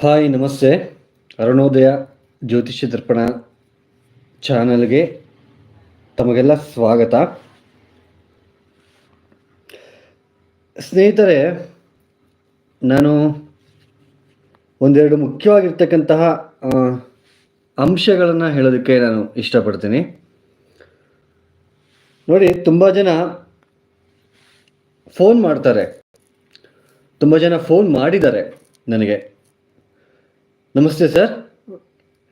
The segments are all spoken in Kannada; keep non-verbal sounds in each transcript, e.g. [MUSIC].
ಹಾಯ್, ನಮಸ್ತೆ. ಅರುಣೋದಯ ಜ್ಯೋತಿಷ್ಯ ದರ್ಪಣ ಚಾನಲ್ಗೆ ತಮಗೆಲ್ಲ ಸ್ವಾಗತ. ಸ್ನೇಹಿತರೆ, ನಾನು ಒಂದೆರಡು ಮುಖ್ಯವಾಗಿರ್ತಕ್ಕಂತಹ ಅಂಶಗಳನ್ನು ಹೇಳೋದಕ್ಕೆ ನಾನು ಇಷ್ಟಪಡ್ತೀನಿ. ನೋಡಿ, ತುಂಬ ಜನ ಫೋನ್ ಮಾಡ್ತಾರೆ. ತುಂಬ ಜನ ಫೋನ್ ಮಾಡಿದ್ದಾರೆ ನನಗೆ. ನಮಸ್ತೆ ಸರ್.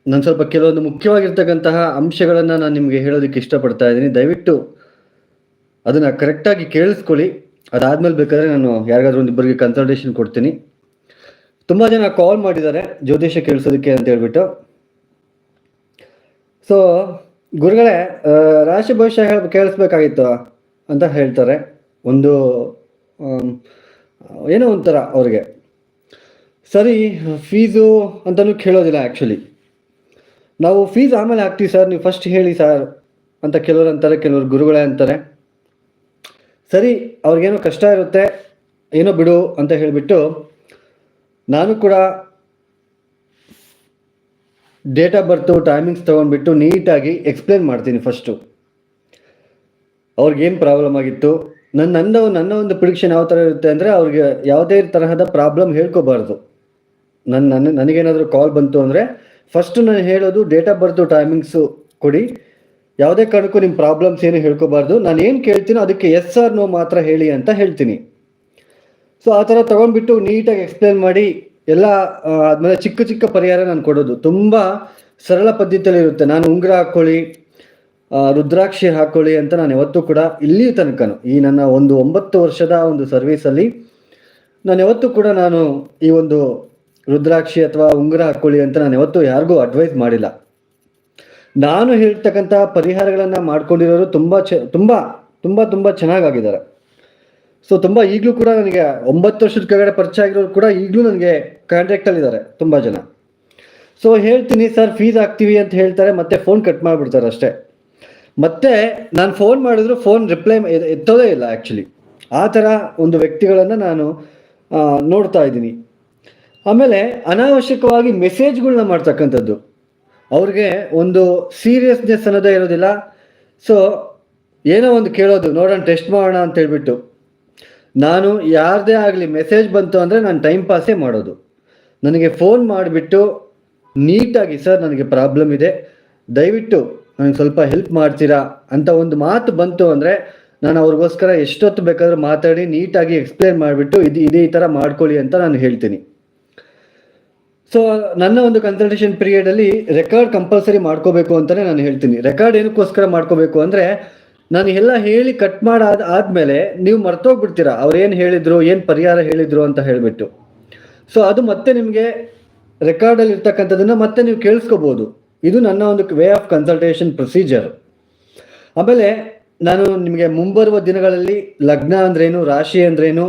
ನಾನು ಸ್ವಲ್ಪ ಕೆಲವೊಂದು ಮುಖ್ಯವಾಗಿರ್ತಕ್ಕಂತಹ ಅಂಶಗಳನ್ನು ನಾನು ನಿಮಗೆ ಹೇಳೋದಕ್ಕೆ ಇಷ್ಟಪಡ್ತಾ ಇದ್ದೀನಿ. ದಯವಿಟ್ಟು ಅದನ್ನು ಕರೆಕ್ಟಾಗಿ ಕೇಳಿಸ್ಕೊಳ್ಳಿ. ಅದಾದ್ಮೇಲೆ ಬೇಕಾದ್ರೆ ನಾನು ಯಾರಿಗಾದ್ರೂ ಒಂದು ಇಬ್ಬರಿಗೆ ಕನ್ಸಲ್ಟೇಷನ್ ಕೊಡ್ತೀನಿ. ತುಂಬ ಜನ ಕಾಲ್ ಮಾಡಿದ್ದಾರೆ. ಜ್ಯೋತಿಷ್ಯ ಕೇಳಿಸೋದಕ್ಕೆ ಅಂತ ಹೇಳ್ಬಿಟ್ಟು. ಸೊ ಗುರುಗಳೇ ರಾಶಿ ಭವಿಷ್ಯ ಹೇಳ, ಕೇಳಿಸ್ಬೇಕಾಗಿತ್ತು ಅಂತ ಹೇಳ್ತಾರೆ. ಒಂದು ಏನೋ ಒಂಥರ ಅವ್ರಿಗೆ. ಸರಿ ಫೀಸು ಅಂತಲೂ ಕೇಳೋದಿಲ್ಲ ಆ್ಯಕ್ಚುಲಿ ನಾವು ಫೀಸ್ ಆಮೇಲೆ ಹಾಕ್ತೀವಿ ಸರ್ ನೀವು ಫಸ್ಟ್ ಹೇಳಿ ಸರ್ ಅಂತ ಕೆಲವರು ಅಂತಾರೆ, ಕೆಲವರು ಗುರುಗಳೇ ಅಂತಾರೆ. ಸರಿ, ಅವ್ರಿಗೇನೋ ಕಷ್ಟ ಇರುತ್ತೆ, ಏನೋ ಬಿಡು ಅಂತ ಹೇಳಿಬಿಟ್ಟು ನಾನು ಕೂಡ ಡೇಟ್ ಆಫ್ ಬರ್ತು ಟೈಮಿಂಗ್ಸ್ ತೊಗೊಂಡ್ಬಿಟ್ಟು ನೀಟಾಗಿ ಎಕ್ಸ್ಪ್ಲೇನ್ ಮಾಡ್ತೀನಿ ಫಸ್ಟು ಅವ್ರಿಗೇನು ಪ್ರಾಬ್ಲಮ್ ಆಗಿತ್ತು? ನನ್ನ ನನ್ನ ಒಂದು ಪ್ರಿಡಿಕ್ಷನ್ ಯಾವ ಥರ ಇರುತ್ತೆ ಅಂದರೆ ಅವ್ರಿಗೆ ಯಾವುದೇ ತರಹದ ಪ್ರಾಬ್ಲಮ್ ಹೇಳ್ಕೋಬಾರ್ದು. ನನ್ನ ನನ್ನ ನನಗೇನಾದರೂ ಕಾಲ್ ಬಂತು ಅಂದರೆ ಫಸ್ಟ್ ನಾನು ಹೇಳೋದು ಡೇಟ್ ಆಫ್ ಬರ್ತು ಟೈಮಿಂಗ್ಸು ಕೊಡಿ. ಯಾವುದೇ ಕಾರಣಕ್ಕೂ ನಿಮ್ಮ ಪ್ರಾಬ್ಲಮ್ಸ್ ಏನು ಹೇಳ್ಕೋಬಾರ್ದು. ನಾನು ಏನು ಕೇಳ್ತೀನೋ ಅದಕ್ಕೆ ಎಸ್ ಆರ್ ನೋ ಮಾತ್ರ ಹೇಳಿ ಅಂತ ಹೇಳ್ತೀನಿ. ಸೊ ಆ ಥರ ತೊಗೊಂಡ್ಬಿಟ್ಟು ನೀಟಾಗಿ ಎಕ್ಸ್ಪ್ಲೇನ್ ಮಾಡಿ ಎಲ್ಲ ಆದಮೇಲೆ ಚಿಕ್ಕ ಚಿಕ್ಕ ಪರಿಹಾರ ನಾನು ಕೊಡೋದು. ತುಂಬ ಸರಳ ಪದ್ಧತಿಯಲ್ಲಿ ಇರುತ್ತೆ. ನಾನು ಉಂಗುರ ಹಾಕ್ಕೊಳ್ಳಿ ರುದ್ರಾಕ್ಷಿ ಹಾಕ್ಕೊಳ್ಳಿ ಅಂತ ನಾನು ಯಾವತ್ತೂ ಕೂಡ ಇಲ್ಲಿ ತನಕನು ಈ ನನ್ನ ಒಂದು ಒಂಬತ್ತು ವರ್ಷದ ಒಂದು ಸರ್ವೀಸಲ್ಲಿ ನಾನು ಯಾವತ್ತೂ ಕೂಡ ನಾನು ಈ ಒಂದು ರುದ್ರಾಕ್ಷಿ ಅಥವಾ ಉಂಗುರ ಹಾಕ್ಕೊಳ್ಳಿ ಅಂತ ನಾನು ಯಾವತ್ತೂ ಯಾರಿಗೂ ಅಡ್ವೈಸ್ ಮಾಡಿಲ್ಲ. ನಾನು ಹೇಳ್ತಕ್ಕಂಥ ಪರಿಹಾರಗಳನ್ನು ಮಾಡ್ಕೊಂಡಿರೋರು ತುಂಬ ಚ, ತುಂಬ ತುಂಬ ತುಂಬ ಚೆನ್ನಾಗಾಗಿದ್ದಾರೆ. ಸೊ ತುಂಬ ಈಗಲೂ ಕೂಡ ನನಗೆ ಒಂಬತ್ತು ವರ್ಷದ ಕೆಳಗಡೆ ಪರಿಚಯ ಆಗಿರೋರು ಕೂಡ ಈಗಲೂ ನನಗೆ ಕಾಂಟ್ಯಾಕ್ಟಲ್ಲಿದ್ದಾರೆ ತುಂಬ ಜನ. ಸೊ ಹೇಳ್ತೀನಿ ಸರ್ ಫೀಸ್ ಹಾಕ್ತೀವಿ ಅಂತ ಹೇಳ್ತಾರೆ, ಮತ್ತೆ ಫೋನ್ ಕಟ್ ಮಾಡಿಬಿಡ್ತಾರೆ ಅಷ್ಟೇ. ಮತ್ತೆ ನಾನು ಫೋನ್ ಮಾಡಿದ್ರು ಫೋನ್ ರಿಪ್ಲೈ ಎತ್ತೋದೇ ಇಲ್ಲ ಆ್ಯಕ್ಚುಲಿ ಆ ಥರ ಒಂದು ವ್ಯಕ್ತಿಗಳನ್ನು ನಾನು ನೋಡ್ತಾ ಇದ್ದೀನಿ. ಆಮೇಲೆ ಅನಾವಶ್ಯಕವಾಗಿ ಮೆಸೇಜ್ಗಳನ್ನ ಮಾಡ್ತಕ್ಕಂಥದ್ದು. ಅವ್ರಿಗೆ ಒಂದು ಸೀರಿಯಸ್ನೆಸ್ ಅನ್ನೋದೇ ಇರೋದಿಲ್ಲ. ಸೊ, ಏನೋ ಒಂದು ಕೇಳೋದು, ನೋಡೋಣ, ಟೆಸ್ಟ್ ಮಾಡೋಣ ಅಂತ ಹೇಳ್ಬಿಟ್ಟು. ನಾನು ಯಾರದೇ ಆಗಲಿ ಮೆಸೇಜ್ ಬಂತು ಅಂದರೆ ನಾನು ಟೈಮ್ ಪಾಸೇ ಮಾಡೋದು. ನನಗೆ ಫೋನ್ ಮಾಡಿಬಿಟ್ಟು ನೀಟಾಗಿ, ಸರ್, ನನಗೆ ಪ್ರಾಬ್ಲಮ್ ಇದೆ. ದಯವಿಟ್ಟು ನನಗೆ ಸ್ವಲ್ಪ ಹೆಲ್ಪ್ ಮಾಡ್ತೀರಾ? ಅಂತ ಒಂದು ಮಾತು ಬಂತು ಅಂದರೆ ನಾನು ಅವ್ರಿಗೋಸ್ಕರ ಎಷ್ಟೊತ್ತು ಬೇಕಾದರೂ ಮಾತಾಡಿ ನೀಟಾಗಿ ಎಕ್ಸ್ಪ್ಲೇನ್ ಮಾಡಿಬಿಟ್ಟು, ಇದು, ಇದೇ ಈ ಥರ ಮಾಡ್ಕೊಳ್ಳಿ ಅಂತ ನಾನು ಹೇಳ್ತೀನಿ. ಸೊ ನನ್ನ ಒಂದು ಕನ್ಸಲ್ಟೇಷನ್ ಪೀರಿಯಡ್ ಅಲ್ಲಿ ರೆಕಾರ್ಡ್ ಕಂಪಲ್ಸರಿ ಮಾಡ್ಕೋಬೇಕು ಅಂತಾನೆ ನಾನು ಹೇಳ್ತೀನಿ. ರೆಕಾರ್ಡ್ ಏನಕ್ಕೋಸ್ಕರ ಮಾಡ್ಕೋಬೇಕು ಅಂದ್ರೆ, ನಾನು ಎಲ್ಲ ಹೇಳಿ ಕಟ್ ಮಾಡಾದ ಆದ್ಮೇಲೆ ನೀವು ಮರ್ತೋಗ್ಬಿಡ್ತೀರಾ. ಅವ್ರು ಏನು ಹೇಳಿದ್ರು, ಏನು ಪರಿಹಾರ ಹೇಳಿದ್ರು ಅಂತ ಹೇಳಿಬಿಟ್ಟು. ಸೊ ಅದು ಮತ್ತೆ ನಿಮಗೆ ರೆಕಾರ್ಡಲ್ಲಿ ಇರ್ತಕ್ಕಂಥದ್ದನ್ನು ಮತ್ತೆ ನೀವು ಕೇಳಿಸ್ಕೋಬಹುದು ಇದು ನನ್ನ ಒಂದು ವೇ ಆಫ್ ಕನ್ಸಲ್ಟೇಷನ್ ಪ್ರೊಸೀಜರ್ ಆಮೇಲೆ ನಾನು ನಿಮಗೆ ಮುಂಬರುವ ದಿನಗಳಲ್ಲಿ ಲಗ್ನ ಅಂದ್ರೇನು, ರಾಶಿ ಅಂದ್ರೇನು,